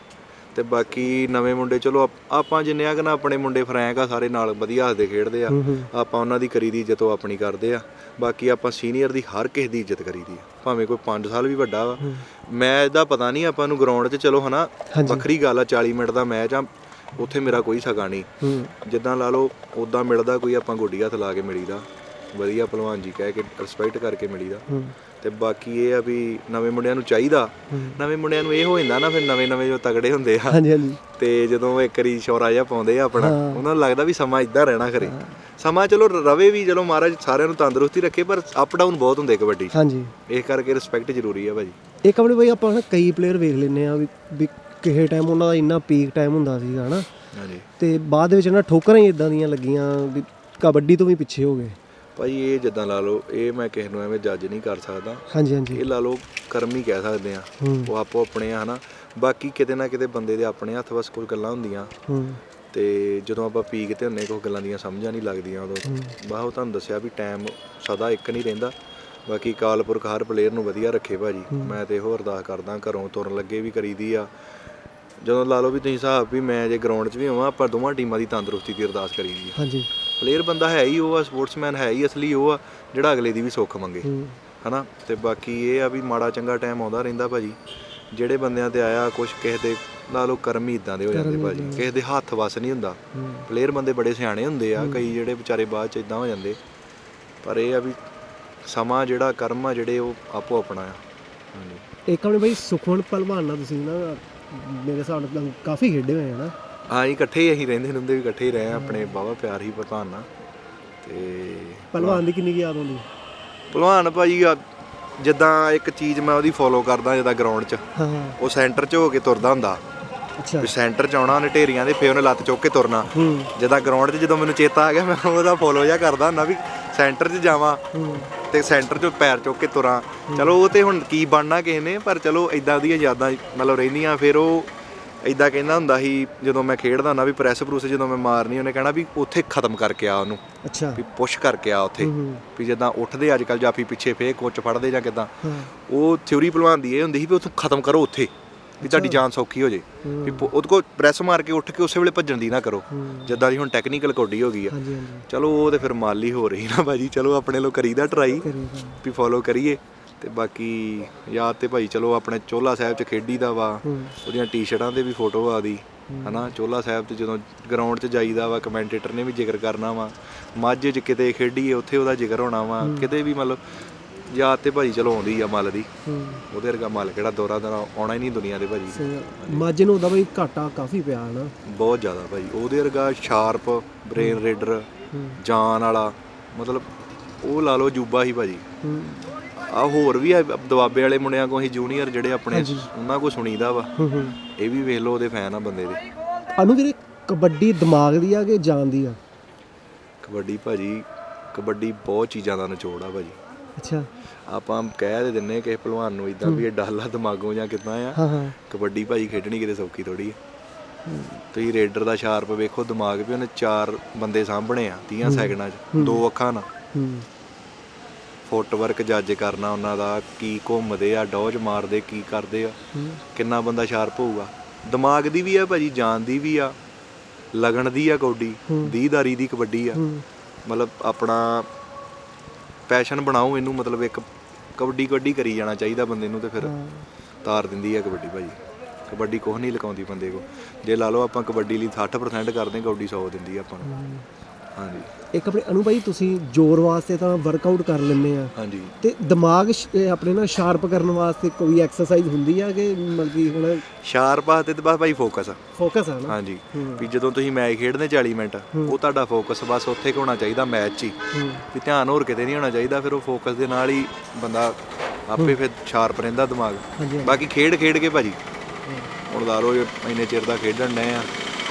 ਤੇ ਬਾਕੀ ਨਵੇਂ ਮੁੰਡੇ ਚਲੋ ਆਪ- ਆਪਾਂ ਜਿੰਨੇ ਆ ਕਿ ਨਾ ਆਪਣੇ ਮੁੰਡੇ ਫਰੈਂਕ ਆ ਸਾਰੇ ਨਾਲ ਵਧੀਆ ਹੱਸਦੇ ਖੇਡਦੇ ਆ। ਆਪਾਂ ਉਹਨਾਂ ਦੀ ਕਰੀ ਦੀ ਇੱਜ਼ਤ ਉਹ ਆਪਣੀ ਕਰਦੇ ਆ। ਬਾਕੀ ਆਪਾਂ ਸੀਨੀਅਰ ਦੀ ਹਰ ਕਿਸੇ ਦੀ ਇੱਜ਼ਤ ਕਰੀਦੀ ਆ। ਭਾਵੇਂ ਕੋਈ 5 ਸਾਲ ਵੀ ਵੱਡਾ ਵਾ। ਮੈਂ ਇਹਦਾ ਪਤਾ ਨਹੀਂ ਆਪਾਂ ਨੂੰ ਗਰਾਊਂਡ 'ਚ ਚਲੋ ਹਨਾ ਵੱਖਰੀ ਗੱਲ ਆ 40 ਮਿੰਟ ਦਾ ਮੈਚ ਆ ਉੱਥੇ ਮੇਰਾ ਕੋਈ ਸਗਾ ਨਹੀਂ। ਜਿੱਦਾਂ ਲਾ ਲਓ ਉਦਾਂ ਮਿਲਦਾ ਕੋਈ ਆਪਾਂ ਗੋਡੀ ਹੱਥ ਲਾ ਕੇ ਮਿਲੀਦਾ। ਵਧੀਆ ਭਲਵਾਨ ਜੀ ਕਹਿ ਕੇ ਰਿਸਪੈਕਟ ਕਰਕੇ ਮਿਲੀਦਾ। ਤੇ ਬਾਕੀ ਇਹ ਆ ਵੀ ਨਵੇਂ ਮੁੰਡਿਆਂ ਨੂੰ ਚਾਹੀਦਾ। ਨਵੇਂ ਮੁੰਡਿਆਂ ਨੂੰ ਇਹ ਹੋ ਜਾਂਦਾ ਨਾ ਫਿਰ ਨਵੇਂ ਨਵੇਂ ਜੋ ਤਗੜੇ ਹੁੰਦੇ ਆ। ਹਾਂਜੀ ਹਾਂਜੀ। ਤੇ ਜਦੋਂ ਇੱਕ ਵਾਰੀ ਸ਼ੌਰਾ ਜਿਹਾ ਪਾਉਂਦੇ ਆ ਆਪਣਾ ਉਹਨਾਂ ਨੂੰ ਲੱਗਦਾ ਵੀ ਸਮਾਂ ਇਦਾਂ ਰਹਿਣਾ ਖਰੇ ਸਮਾਂ ਚਲੋ ਰਵੇ ਵੀ ਚਲੋ ਮਹਾਰਾਜ ਸਾਰਿਆਂ ਨੂੰ ਤੰਦਰੁਸਤੀ ਰੱਖੇ ਪਰ ਅਪ ਡਾਊਨ ਬਹੁਤ ਹੁੰਦੇ ਕਬੱਡੀ ਹਾਂਜੀ। ਇਸ ਕਰਕੇ ਰਿਸਪੈਕਟ ਜ਼ਰੂਰੀ ਆ ਭਾਜੀ। ਇੱਕ ਆਪਣੇ ਬਈ ਆਪਾਂ ਨਾ ਕਈ ਪਲੇਅਰ ਵੇਖ ਲੈਨੇ ਆ ਵੀ ਕਿਸੇ ਟਾਈਮ ਉਹਨਾਂ ਦਾ ਇੰਨਾ ਪੀਕ ਟਾਈਮ ਹੁੰਦਾ ਸੀਗਾ ਹਨਾ। ਹਾਂਜੀ। ਤੇ ਬਾਅਦ ਵਿੱਚ ਨਾ ਠੋਕਰਾਂ ਹੀ ਇਦਾਂ ਦੀਆਂ ਲੱਗੀਆਂ ਵੀ ਕਬੱਡੀ ਤੋਂ ਵੀ ਪਿੱਛੇ ਹੋ ਗਏ। ਭਾਈ ਇਹ ਜਿੱਦਾਂ ਲਾ ਲਓ ਇਹ ਮੈਂ ਕਿਸੇ ਨੂੰ ਐਵੇਂ ਜੱਜ ਨਹੀਂ ਕਰ ਸਕਦਾ। ਹਾਂਜੀ ਹਾਂਜੀ। ਇਹ ਲਾ ਲਓ ਕਰਮ ਹੀ ਕਹਿ ਸਕਦੇ ਆ। ਉਹ ਆਪੋ ਆਪਣੇ ਆ ਹਨਾ। ਬਾਕੀ ਕਿਤੇ ਨਾ ਕਿਤੇ ਬੰਦੇ ਦੇ ਆਪਣੇ ਹੱਥ ਵਸ ਕੋਈ ਗੱਲਾਂ ਹੁੰਦੀਆਂ। ਤੇ ਜਦੋਂ ਆਪਾਂ ਪੀਕ ਤੇ ਹੁੰਨੇ ਕੋਈ ਗੱਲਾਂ ਦੀਆਂ ਸਮਝਾਂ ਨਹੀਂ ਲੱਗਦੀਆਂ ਉਦੋਂ। ਬਾਹ ਉਹ ਤੁਹਾਨੂੰ ਦੱਸਿਆ ਵੀ ਟਾਈਮ ਸਦਾ ਇੱਕ ਨਹੀਂ ਰਹਿੰਦਾ। ਬਾਕੀ ਕਾਲਪੁਰਖ ਹਰ ਪਲੇਅਰ ਨੂੰ ਵਧੀਆ ਰੱਖੇ ਭਾਜੀ। ਮੈਂ ਤੇ ਇਹੋ ਅਰਦਾਸ ਕਰਦਾ ਘਰੋਂ ਤੁਰਨ ਲੱਗੇ ਵੀ ਕਰੀਦੀ ਆ। ਜਦੋਂ ਲਾ ਲਓ ਵੀ ਤੁਸੀਂ ਹਿਸਾਬ ਵੀ ਮੈਂ ਜੇ ਗਰਾਊਂਡ 'ਚ ਵੀ ਹੋਵਾਂ ਆਪਾਂ ਦੋਵਾਂ ਟੀਮਾਂ ਦੀ ਤੰਦਰੁਸਤੀ ਦੀ ਅਰਦਾਸ ਕਰੀਦੀ ਆ। ਹਾਂਜੀ। ਪਲੇਅਰ ਬੰਦਾ ਹੈ ਹੀ ਉਹ ਆ ਸਪੋਰਟਸਮੈਨ ਹੈ ਹੀ ਅਸਲੀ ਉਹ ਆ ਜਿਹੜਾ ਅਗਲੇ ਦੀ ਵੀ ਸੁੱਖ ਮੰਗੇ। ਹਨਾ? ਤੇ ਬਾਕੀ ਇਹ ਆ ਵੀ ਮਾੜਾ ਚੰਗਾ ਟਾਈਮ ਆਉਂਦਾ ਰਹਿੰਦਾ ਭਾਜੀ। ਜਿਹੜੇ ਬੰਦਿਆਂ ਤੇ ਆਇਆ ਕੁਝ ਕਿਸੇ ਦੇ ਲਾ ਲਓ ਕਰਮ ਹੀ ਇਦਾਂ ਦੇ ਹੋ ਜਾਂਦੇ ਭਾਜੀ। ਕਿਸੇ ਦੇ ਹੱਥ ਵਸ ਨਹੀਂ ਹੁੰਦਾ। ਪਲੇਅਰ ਬੰਦੇ ਬੜੇ ਸਿਆਣੇ ਹੁੰਦੇ ਆ ਕਈ ਜਿਹੜੇ ਵਿਚਾਰੇ ਬਾਅਦ ਚ ਇਦਾਂ ਹੋ ਜਾਂਦੇ। ਪਰ ਇਹ ਆ ਵੀ ਸਮਾਂ ਜਿਹੜਾ ਕਰਮ ਆ ਜਿਹੜੇ ਉਹ ਆਪੋ ਆਪਣਾ ਆ। ਹਾਂਜੀ। ਇੱਕ ਆਪਣੇ ਬਈ ਸੁਖਵੰਤ ਪਹਿਲਵਾਨ ਨਾਲ ਤੁਸੀਂ ਨਾ ਮੇਰੇ ਹਿਸਾਬ ਨਾਲ ਕਾਫੀ ਖੇਡੇ ਹੋਏ ਆ ਨਾ। ਹਾਂ ਜੀ ਇਕੱਠੇ ਹੀ ਅਸੀਂ ਰਹਿੰਦੇ ਹੁੰਦੇ ਵੀ ਇਕੱਠੇ ਹੀ ਰਹੇ ਆਪਣੇ ਬਾਵਾ ਪਿਆਰ ਹੀ ਪ੍ਰਧਾਨ ਨਾਲ। ਤੇ ਪਹਿਲਵਾਨ ਦੀ ਕਿੰਨੀ ਕੁ ਯਾਦ ਆਉਂਦੀ? ਭਲਵਾਨ ਭਾਜੀ ਆ ਜਿੱਦਾਂ ਇੱਕ ਚੀਜ਼ ਮੈਂ ਉਹਦੀ ਫੋਲੋ ਕਰਦਾ ਜਿੱਦਾਂ ਗਰਾਊਂਡ 'ਚ। ਹਾਂ ਉਹ ਸੈਂਟਰ 'ਚ ਹੋ ਕੇ ਤੁਰਦਾ ਹੁੰਦਾ। ਅੱਛਾ। ਵੀ ਸੈਂਟਰ 'ਚ ਆਉਣਾ ਉਹਨੇ ਢੇਰੀਆਂ ਦੇ ਫੇਰ ਉਹਨੇ ਲੱਤ ਚੁੱਕ ਕੇ ਤੁਰਨਾ। ਹੂੰ। ਜਿੱਦਾਂ ਗਰਾਊਂਡ 'ਚ ਜਦੋਂ ਮੈਨੂੰ ਚੇਤਾ ਆ ਗਿਆ ਮੈਂ ਉਹਦਾ ਫੋਲੋ ਜਿਹਾ ਕਰਦਾ ਹੁੰਦਾ ਵੀ ਸੈਂਟਰ 'ਚ ਜਾਵਾਂ। ਹੂੰ। ਤੇ ਸੈਂਟਰ 'ਚ ਪੈਰ ਚੁੱਕ ਕੇ ਤੁਰਾਂ। ਚਲੋ ਉਹ ਤੇ ਹੁਣ ਕੀ ਬਣਨਾ ਕਿਸੇ ਨੇ ਪਰ ਚਲੋ ਇਦਾਂ ਦੀਆਂ ਯਾਦਾਂ ਮਤਲਬ ਰਹਿੰਦੀਆਂ ਫਿਰ ਉਹ ਇਦਾਂ ਕਹਿੰਦਾ ਹੁੰਦਾ ਸੀ ਜਦੋਂ ਮੈਂ ਖੇਡਦਾ ਹੁੰਦਾ ਵੀ ਪ੍ਰੈਸ ਪ੍ਰੂਸ ਜਦੋਂ ਮੈਂ ਮਾਰਨੀ ਉਹਨੇ ਕਹਿਣਾ ਵੀ ਉੱਥੇ ਖਤਮ ਕਰਕੇ ਆ ਉਹਨੂੰ। ਅੱਛਾ। ਵੀ ਪੁਸ਼ ਕਰਕੇ ਆ ਉੱਥੇ। ਵੀ ਜਿੱਦਾਂ ਉੱਠਦੇ ਅੱਜ ਕੱਲ ਜਾਫੀ ਪਿੱਛੇ ਫੇਰ ਕੋਚ ਫੜਦੇ ਜਾਂ ਕਿਦਾਂ। ਉਹ ਥਿਉਰੀ ਭਲਵਾਨ ਦੀ ਇਹ ਹੁੰਦੀ ਸੀ ਵੀ ਉੱਥੋਂ ਖਤਮ ਕਰੋ ਉੱਥੇ ਵੀ ਤੁਹਾਡੀ ਜਾਨ ਸੌਖੀ ਹੋ ਜੇ। ਵੀ ਉਹਦੇ ਕੋਲ ਪ੍ਰੈਸ ਮਾਰ ਕੇ ਉੱਠ ਕੇ ਉਸੇ ਵੇਲੇ ਭੱਜਣ ਦੀ ਨਾ ਕਰੋ। ਜਿੱਦਾਂ ਦੀ ਹੁਣ ਟੈਕਨੀਕਲ ਕੌਡੀ ਹੋ ਗਈ ਆ। ਚਲੋ ਉਹ ਤੇ ਫਿਰ ਮਾਲੀ ਹੋ ਰਹੀ ਨਾ ਭਾਜੀ। ਚਲੋ ਆਪਣੇ ਲੋ ਕਰੀਦਾ ਟਰਾਈ। ਵੀ ਫੋਲੋ ਕਰੀਏ। ਤੇ ਬਾਕੀ ਯਾਦ ਤੇ ਭਾਈ ਚਲੋ ਆਪਣੇ ਚੋਲਾ ਸਾਹਿਬ ਚ ਖੇਡੀਦਾ ਵਾ ਹੂੰ। ਉਹਦੀਆਂ ਟੀ-ਸ਼ਰਟਾਂ ਤੇ ਵੀ ਫੋਟੋ ਆਦੀ ਹਨਾ? ਚੋਲਾ ਸਾਹਿਬ ਤੇ ਜਦੋਂ ਗਰਾਊਂਡ 'ਚ ਜਾਈਦਾ ਵਾ ਕਮੈਂਟੇਟਰ ਨੇ ਵੀ ਜ਼ਿਕਰ ਕਰਨਾ ਵਾ ਮਾਝੇ 'ਚ ਕਿਤੇ ਖੇਡੀਏ ਉੱਥੇ ਉਹਦਾ ਜ਼ਿਕਰ ਹੋਣਾ ਵਾ ਕਿਤੇ ਵੀ ਮਤਲਬ ਯਾਦ ਤੇ ਭਾਜੀ ਚਲੋ ਆਉਂਦੀ ਆ ਮੱਲ ਦੀ ਉਹਦੇ ਵਰਗਾ ਮੱਲ ਕਿਹੜਾ ਦੋਰਾ ਦਾ ਆਉਣਾ ਹੀ ਨਹੀਂ ਦੁਨੀਆ ਦੇ ਭਾਜੀ। ਮਾਝੇ ਨੂੰ ਉਹਦਾ ਬਈ ਘਾਟਾ ਕਾਫੀ ਪਿਆ ਨਾ ਬਹੁਤ ਜ਼ਿਆਦਾ ਭਾਜੀ ਉਹਦੇ ਵਰਗਾ ਸ਼ਾਰਪ ਬ੍ਰੇਨ ਰੇਡਰ ਜਾਨ ਵਾਲਾ ਮਤਲਬ ਉਹ ਲਾ ਲਓ ਜੂਬਾ ਹੀ ਭਾਜੀ ਆ ਹੋਰ ਵੀ ਆ ਦਵਾਬੇ ਵਾਲੇ ਮੁੰਡਿਆਂ ਕੋ ਅਸੀਂ ਜੂਨੀਅਰ ਜਿਹੜੇ ਆਪਣੇ ਉਹਨਾਂ ਕੋ ਸੁਣੀਦਾ ਵਾ। ਹੂੰ ਹੂੰ। ਇਹ ਵੀ ਵੇਖ ਲਓ ਉਹਦੇ ਫੈਨ ਆ ਬੰਦੇ ਦੇ। ਅਨੂ ਵੀਰੇ ਕਬੱਡੀ ਦਿਮਾਗ ਦੀ ਆ ਕਿ ਜਾਨ ਦੀ ਆ? ਕਬੱਡੀ ਭਾਜੀ ਕਬੱਡੀ ਬਹੁਤ ਚੀਜ਼ਾਂ ਦਾ ਨਿਚੋੜ ਆ ਭਾਜੀ। ਅੱਛਾ। ਆਪਾਂ ਕਹਿ ਦੇ ਦਿੰਨੇ ਕਿਸੇ ਪਹਿਲਵਾਨ ਨੂੰ ਇਦਾਂ ਵੀ ਇਹ ਡਾਲਾ ਦਿਮਾਗੋਂ ਜਾਂ ਕਿਦਾਂ ਆ। ਹਾਂ ਹਾਂ। ਕਬੱਡੀ ਭਾਈ ਖੇਡਣੀ ਕਿਤੇ ਸੌਖੀ ਥੋੜੀ ਆ। ਤੁਸੀਂ ਰੇਡਰ ਦਾ ਸ਼ਾਰਪ ਵੇਖੋ ਦਿਮਾਗ ਵੀ ਉਹਨੇ ਚਾਰ ਬੰਦੇ ਸਾਹਮਣੇ ਆ 30 ਸੈਕਿੰਡਾਂ 'ਚ ਦੋ ਅੱਖਾਂ ਨਾਲ। ਹੂੰ। ਫੁੱਟਵਰਕ ਜੱਜ ਕਰਨਾ ਉਹਨਾਂ ਦਾ ਕੀ ਘੁੰਮਦੇ ਆ ਡੌਜ ਮਾਰਦੇ ਕੀ ਕਰਦੇ ਆ ਕਿੰਨਾ ਬੰਦਾ ਸ਼ਾਰਪ ਹੋਊਗਾ। ਦਿਮਾਗ ਦੀ ਵੀ ਆ ਭਾਜੀ ਜਾਨ ਦੀ ਵੀ ਆ ਲਗਨ ਦੀ ਆ ਕੌਡੀ ਦੀਦਾਰੀ ਦੀ ਕਬੱਡੀ ਆ। ਮਤਲਬ ਆਪਣਾ ਪੈਸ਼ਨ ਬਣਾਓ ਇਹਨੂੰ ਮਤਲਬ ਇੱਕ ਕਬੱਡੀ ਕਬੱਡੀ ਕਰੀ ਜਾਣਾ ਚਾਹੀਦਾ ਬੰਦੇ ਨੂੰ ਤੇ ਫਿਰ ਤਾਰ ਦਿੰਦੀ ਆ ਕਬੱਡੀ ਭਾਜੀ। ਕਬੱਡੀ ਕੁਛ ਨਹੀਂ ਲਕਾਉਂਦੀ ਬੰਦੇ ਕੋ ਜੇ ਲਾ ਲਓ ਆਪਾਂ ਕਬੱਡੀ ਲਈ 60% ਕਰਦੇ ਕਬੱਡੀ 100 ਦਿੰਦੀ ਆ ਆਪਾਂ ਨੂੰ। ਹਾਂਜੀ। ਇੱਕ ਆਪਣੇ ਅਨੂ ਭਾਈ ਤੁਸੀਂ ਜ਼ੋਰ ਵਾਸਤੇ ਤਾਂ ਵਰਕਆਊਟ ਕਰ ਲੈਂਦੇ ਆ। ਹਾਂਜੀ। ਤੇ ਦਿਮਾਗ ਸ਼- ਇਹ ਆਪਣੇ ਨਾ ਸ਼ਾਰਪ ਕਰਨ ਵਾਸਤੇ ਕੋਈ ਐਕਸਰਸਾਈਜ਼ ਹੁੰਦੀ ਆ ਕਿ ਮਤਲਬ ਕਿ ਹੁਣ ਸ਼ਾਰਪ ਹੱਥ ਤੇ ਬਸ ਭਾਈ ਫੋਕਸ ਆ। ਫੋਕਸ ਆ ਨਾ? ਹਾਂਜੀ। ਵੀ ਜਦੋਂ ਤੁਸੀਂ ਮੈਚ ਖੇਡਦੇ 40 ਮਿੰਟ ਉਹ ਤੁਹਾਡਾ ਫੋਕਸ ਬਸ ਉੱਥੇ ਕੁ ਹੋਣਾ ਚਾਹੀਦਾ ਮੈਚ 'ਚ ਹੀ। ਹੂੰ। ਵੀ ਧਿਆਨ ਹੋਰ ਕਿਤੇ ਨਹੀਂ ਹੋਣਾ ਚਾਹੀਦਾ ਫਿਰ ਉਹ ਫੋਕਸ ਦੇ ਨਾਲ ਹੀ ਬੰਦਾ ਆਪੇ ਫਿਰ ਸ਼ਾਰਪ ਰਹਿੰਦਾ ਦਿਮਾਗ। ਹਾਂਜੀ। ਬਾਕੀ ਖੇਡ ਖੇਡ ਕੇ ਭਾਜੀ। ਹੁਣ ਲਾ ਲਓ ਇਹ ਇੰਨੇ ਚਿਰ ਦਾ ਖੇਡਣ ਡਏ ਆ।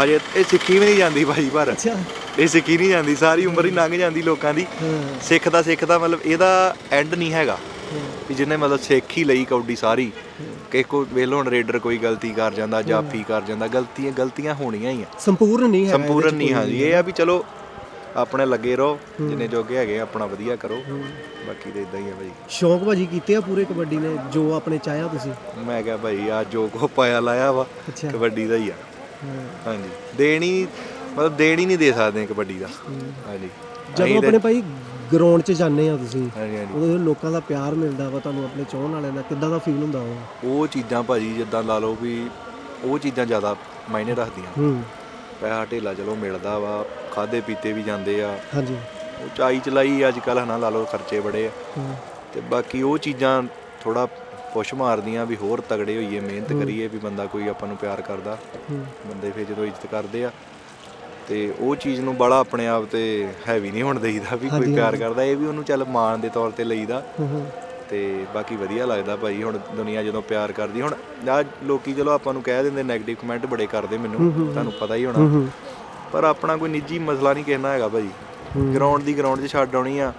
ਹਜੇ ਇਹ ਸਿੱਖੀ ਵੀ ਨਹੀਂ ਜਾਂਦੀ ਭਾਜੀ ਪਰ। ਅੱਛਾ। ਇਹ ਸਿੱਖੀ ਨਹੀਂ ਜਾਂਦੀ ਸਾਰੀ ਉਮਰ ਹੀ ਲੰਘ ਜਾਂਦੀ ਲੋਕਾਂ ਦੀ। ਹਾਂ। ਸਿੱਖਦਾ ਸਿੱਖਦਾ ਮਤਲਬ ਇਹਦਾ ਐਂਡ ਨਹੀਂ ਹੈਗਾ। ਵੀ ਜਿਹਨੇ ਮਤਲਬ ਸਿੱਖ ਹੀ ਲਈ ਕੌਡੀ ਸਾਰੀ। ਕਿ ਕੋ ਵੇਲ ਹੁਣ ਰੇਡਰ ਕੋਈ ਗਲਤੀ ਕਰ ਜਾਂਦਾ ਜਾਫੀ ਕਰ ਜਾਂਦਾ ਗਲਤੀਆਂ ਗਲਤੀਆਂ ਹੋਣੀਆਂ ਹੀ ਆ। ਸੰਪੂਰਨ ਨਹੀਂ ਹੈ ਸੰਪੂਰਨ ਨਹੀਂ ਹਾਂਜੀ। ਇਹ ਆ ਵੀ ਚਲੋ ਆਪਣੇ ਲੱਗੇ ਰਹੋ ਜਿੰਨੇ ਜੋਗੇ ਹੈਗੇ ਆਪਣਾ ਵਧੀਆ ਕਰੋ। ਬਾਕੀ ਤੇ ਇਦਾਂ ਹੀ ਆ ਭਾਈ ਸ਼ੌਂਕ ਭਾਜੀ ਕੀਤੇ ਆ ਪੂਰੇ ਕਬੱਡੀ ਨੇ? ਜੋ ਆਪਣੇ ਚਾਹਿਆ ਤੁਸੀਂ? ਮੈਂ ਕਿਹਾ ਭਾਈ ਆ ਜੋ ਕੋ ਪਾਇਆ ਲਾਇਆ ਵਾ। ਕਬੱਡੀ ਦਾ ਹੀ ਆ। ਹਾਂ। ਹਾਂਜੀ। ਦੇਣੀ ਮਤਲਬ ਦੇਣੀ ਨਹੀਂ ਦੇ ਸਕਦੇ ਕਬੱਡੀ ਦਾ। ਹਾਂਜੀ। ਜਦੋਂ ਆਪਣੇ ਭਾਈ ਗਰਾਊਂਡ 'ਚ ਜਾਂਦੇ ਆ ਤੁਸੀਂ ਹਾਂਜੀ ਹਾਂਜੀ। ਉਦੋਂ ਲੋਕਾਂ ਦਾ ਪਿਆਰ ਮਿਲਦਾ ਵਾ ਤੁਹਾਨੂੰ ਆਪਣੇ ਚਾਹਣ ਵਾਲਿਆਂ ਦਾ ਕਿੱਦਾਂ ਦਾ ਫੀਲ ਹੁੰਦਾ ਉਹ? ਉਹ ਚੀਜ਼ਾਂ ਭਾਜੀ ਜਿੱਦਾਂ ਲਾ ਲਓ ਵੀ ਉਹ ਚੀਜ਼ਾਂ ਜ਼ਿਆਦਾ ਮਾਇਨੇ ਰੱਖਦੀਆਂ। ਹੂੰ। ਪੈਸਾ ਢੇਲਾ ਚਲੋ ਮਿਲਦਾ ਵਾ ਖਾਦੇ ਪੀਤੇ ਵੀ ਜਾਂਦੇ ਆ। ਹਾਂਜੀ। ਉਹ ਚਾਈ ਚਲਾਈ ਅੱਜ ਕੱਲ ਹਨਾ ਲਾ ਲਓ ਖਰਚੇ ਬੜੇ ਆ। ਹੂੰ। ਤੇ ਬਾਕੀ ਉਹ ਚੀਜ਼ਾਂ ਥੋੜਾ ਪੁਸ਼ ਮਾਰਦੀਆਂ ਵੀ ਹੋਰ ਤਗੜੇ ਹੋਈਏ ਮਿਹਨਤ ਕਰੀਏ ਵੀ ਬੰਦਾ ਕੋਈ ਆਪਾਂ ਨੂੰ ਪਿਆਰ ਕਰਦਾ। ਹੂੰ। ਬੰਦੇ ਫਿਰ ਜਦੋਂ ਇੱਜ਼ਤ ਕਰਦੇ ਆ ਤੇ ਉਹ ਚੀਜ਼ ਨੂੰ ਬੜਾ ਆਪਣੇ ਆਪ ਤੇ ਹੈਵੀ ਨਹੀਂ ਹੋਣ ਦੇਈਦਾ ਵੀ ਕੋਈ ਪਿਆਰ ਕਰਦਾ ਇਹ ਵੀ ਉਹਨੂੰ ਚੱਲ ਮਾਣ ਦੇ ਤੌਰ ਤੇ ਲਈਦਾ। ਤੇ ਬਾਕੀ ਵਧੀਆ ਲੱਗਦਾ ਭਾਈ ਹੁਣ ਦੁਨੀਆ ਜਦੋਂ ਪਿਆਰ ਕਰਦੀ ਹੁਣ ਆ ਲੋਕੀ ਚਲੋ ਆਪਾਂ ਨੂੰ ਕਹਿ ਦਿੰਦੇ 네ਗੇਟਿਵ ਕਮੈਂਟ ਬੜੇ ਕਰਦੇ ਮੈਨੂੰ ਤੁਹਾਨੂੰ ਪਤਾ ਹੀ ਹੋਣਾ। ਪਰ ਆਪਣਾ ਕੋਈ ਨਿੱਜੀ ਮਸਲਾ ਨਹੀਂ ਕਹਿਣਾ ਹੈਗਾ ਭਾਈ। ਗਰਾਊਂਡ ਦੀ ਗਰਾਊਂਡ 'ਚ ਛੱਡ ਆਉਣੀ ਆ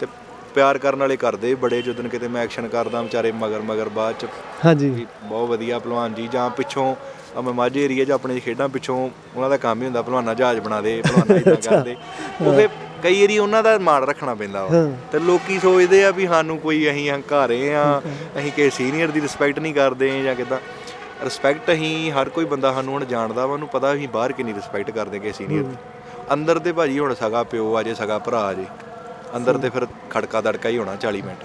ਤੇ ਪਿਆਰ ਕਰਨ ਵਾਲੇ ਕਰਦੇ ਬੜੇ ਜਦੋਂ ਕਿਤੇ ਮੈਂ ਐਕਸ਼ਨ ਕਰਦਾ ਵਿਚਾਰੇ ਮਗਰ ਮਗਰ ਬਾਅਦ 'ਚ। ਹਾਂਜੀ। ਬਹੁਤ ਵਧੀਆ ਪਹਿਲਵਾਨ ਜੀ ਜਾਂ ਪਿੱਛੋਂ ਮੈਂ ਮਾਝੇ ਏਰੀਆ 'ਚ ਆਪਣੇ ਖੇਡਾਂ ਪਿੱਛੋਂ ਉਹਨਾਂ ਦਾ ਕੰਮ ਹੀ ਹੁੰਦਾ ਪਹਿਲਵਾਨਾਂ ਜਹਾਜ਼ ਬਣਾ ਦੇ ਪਹਿਲਵਾਨਾਂ ਇਦਾਂ ਕਰਦੇ। ਉਹ ਫੇ ਕਈ ਏਰੀ ਉਹਨਾਂ ਦਾ ਮਾਣ ਰੱਖਣਾ ਪੈਂਦਾ ਵਾ। ਤੇ ਲੋਕੀ ਸੋਚਦੇ ਆ ਵੀ ਸਾਨੂੰ ਕੋਈ ਅਸੀਂ ਹੰਕਾਰੇ ਆ ਅਸੀਂ ਕਿਸੇ ਸੀਨੀਅਰ ਦੀ ਰਿਸਪੈਕਟ ਨਹੀਂ ਕਰਦੇ ਜਾਂ ਕਿਦਾਂ। ਰਿਸਪੈਕਟ ਅਸੀਂ ਹਰ ਕੋਈ ਬੰਦਾ ਸਾਨੂੰ ਹੁਣ ਜਾਣਦਾ ਵਾ ਉਹਨੂੰ ਪਤਾ ਅਸੀਂ ਬਾਹਰ ਕਿੰਨੀ ਰਿਸਪੈਕਟ ਕਰਦੇ ਕਿਸੇ ਸੀਨੀਅਰ ਦੀ। ਅੰਦਰ ਤੇ ਭਾਜੀ ਹੁਣ ਸਗਾ ਪਿਓ ਆ ਜੇ ਸਗਾ ਭਰਾ ਆ ਜੇ ਅੰਦਰ ਤੇ ਫਿਰ ਖੜਕਾ ਦੜਕਾ ਹੀ ਹੋਣਾ 40 ਮਿੰਟ।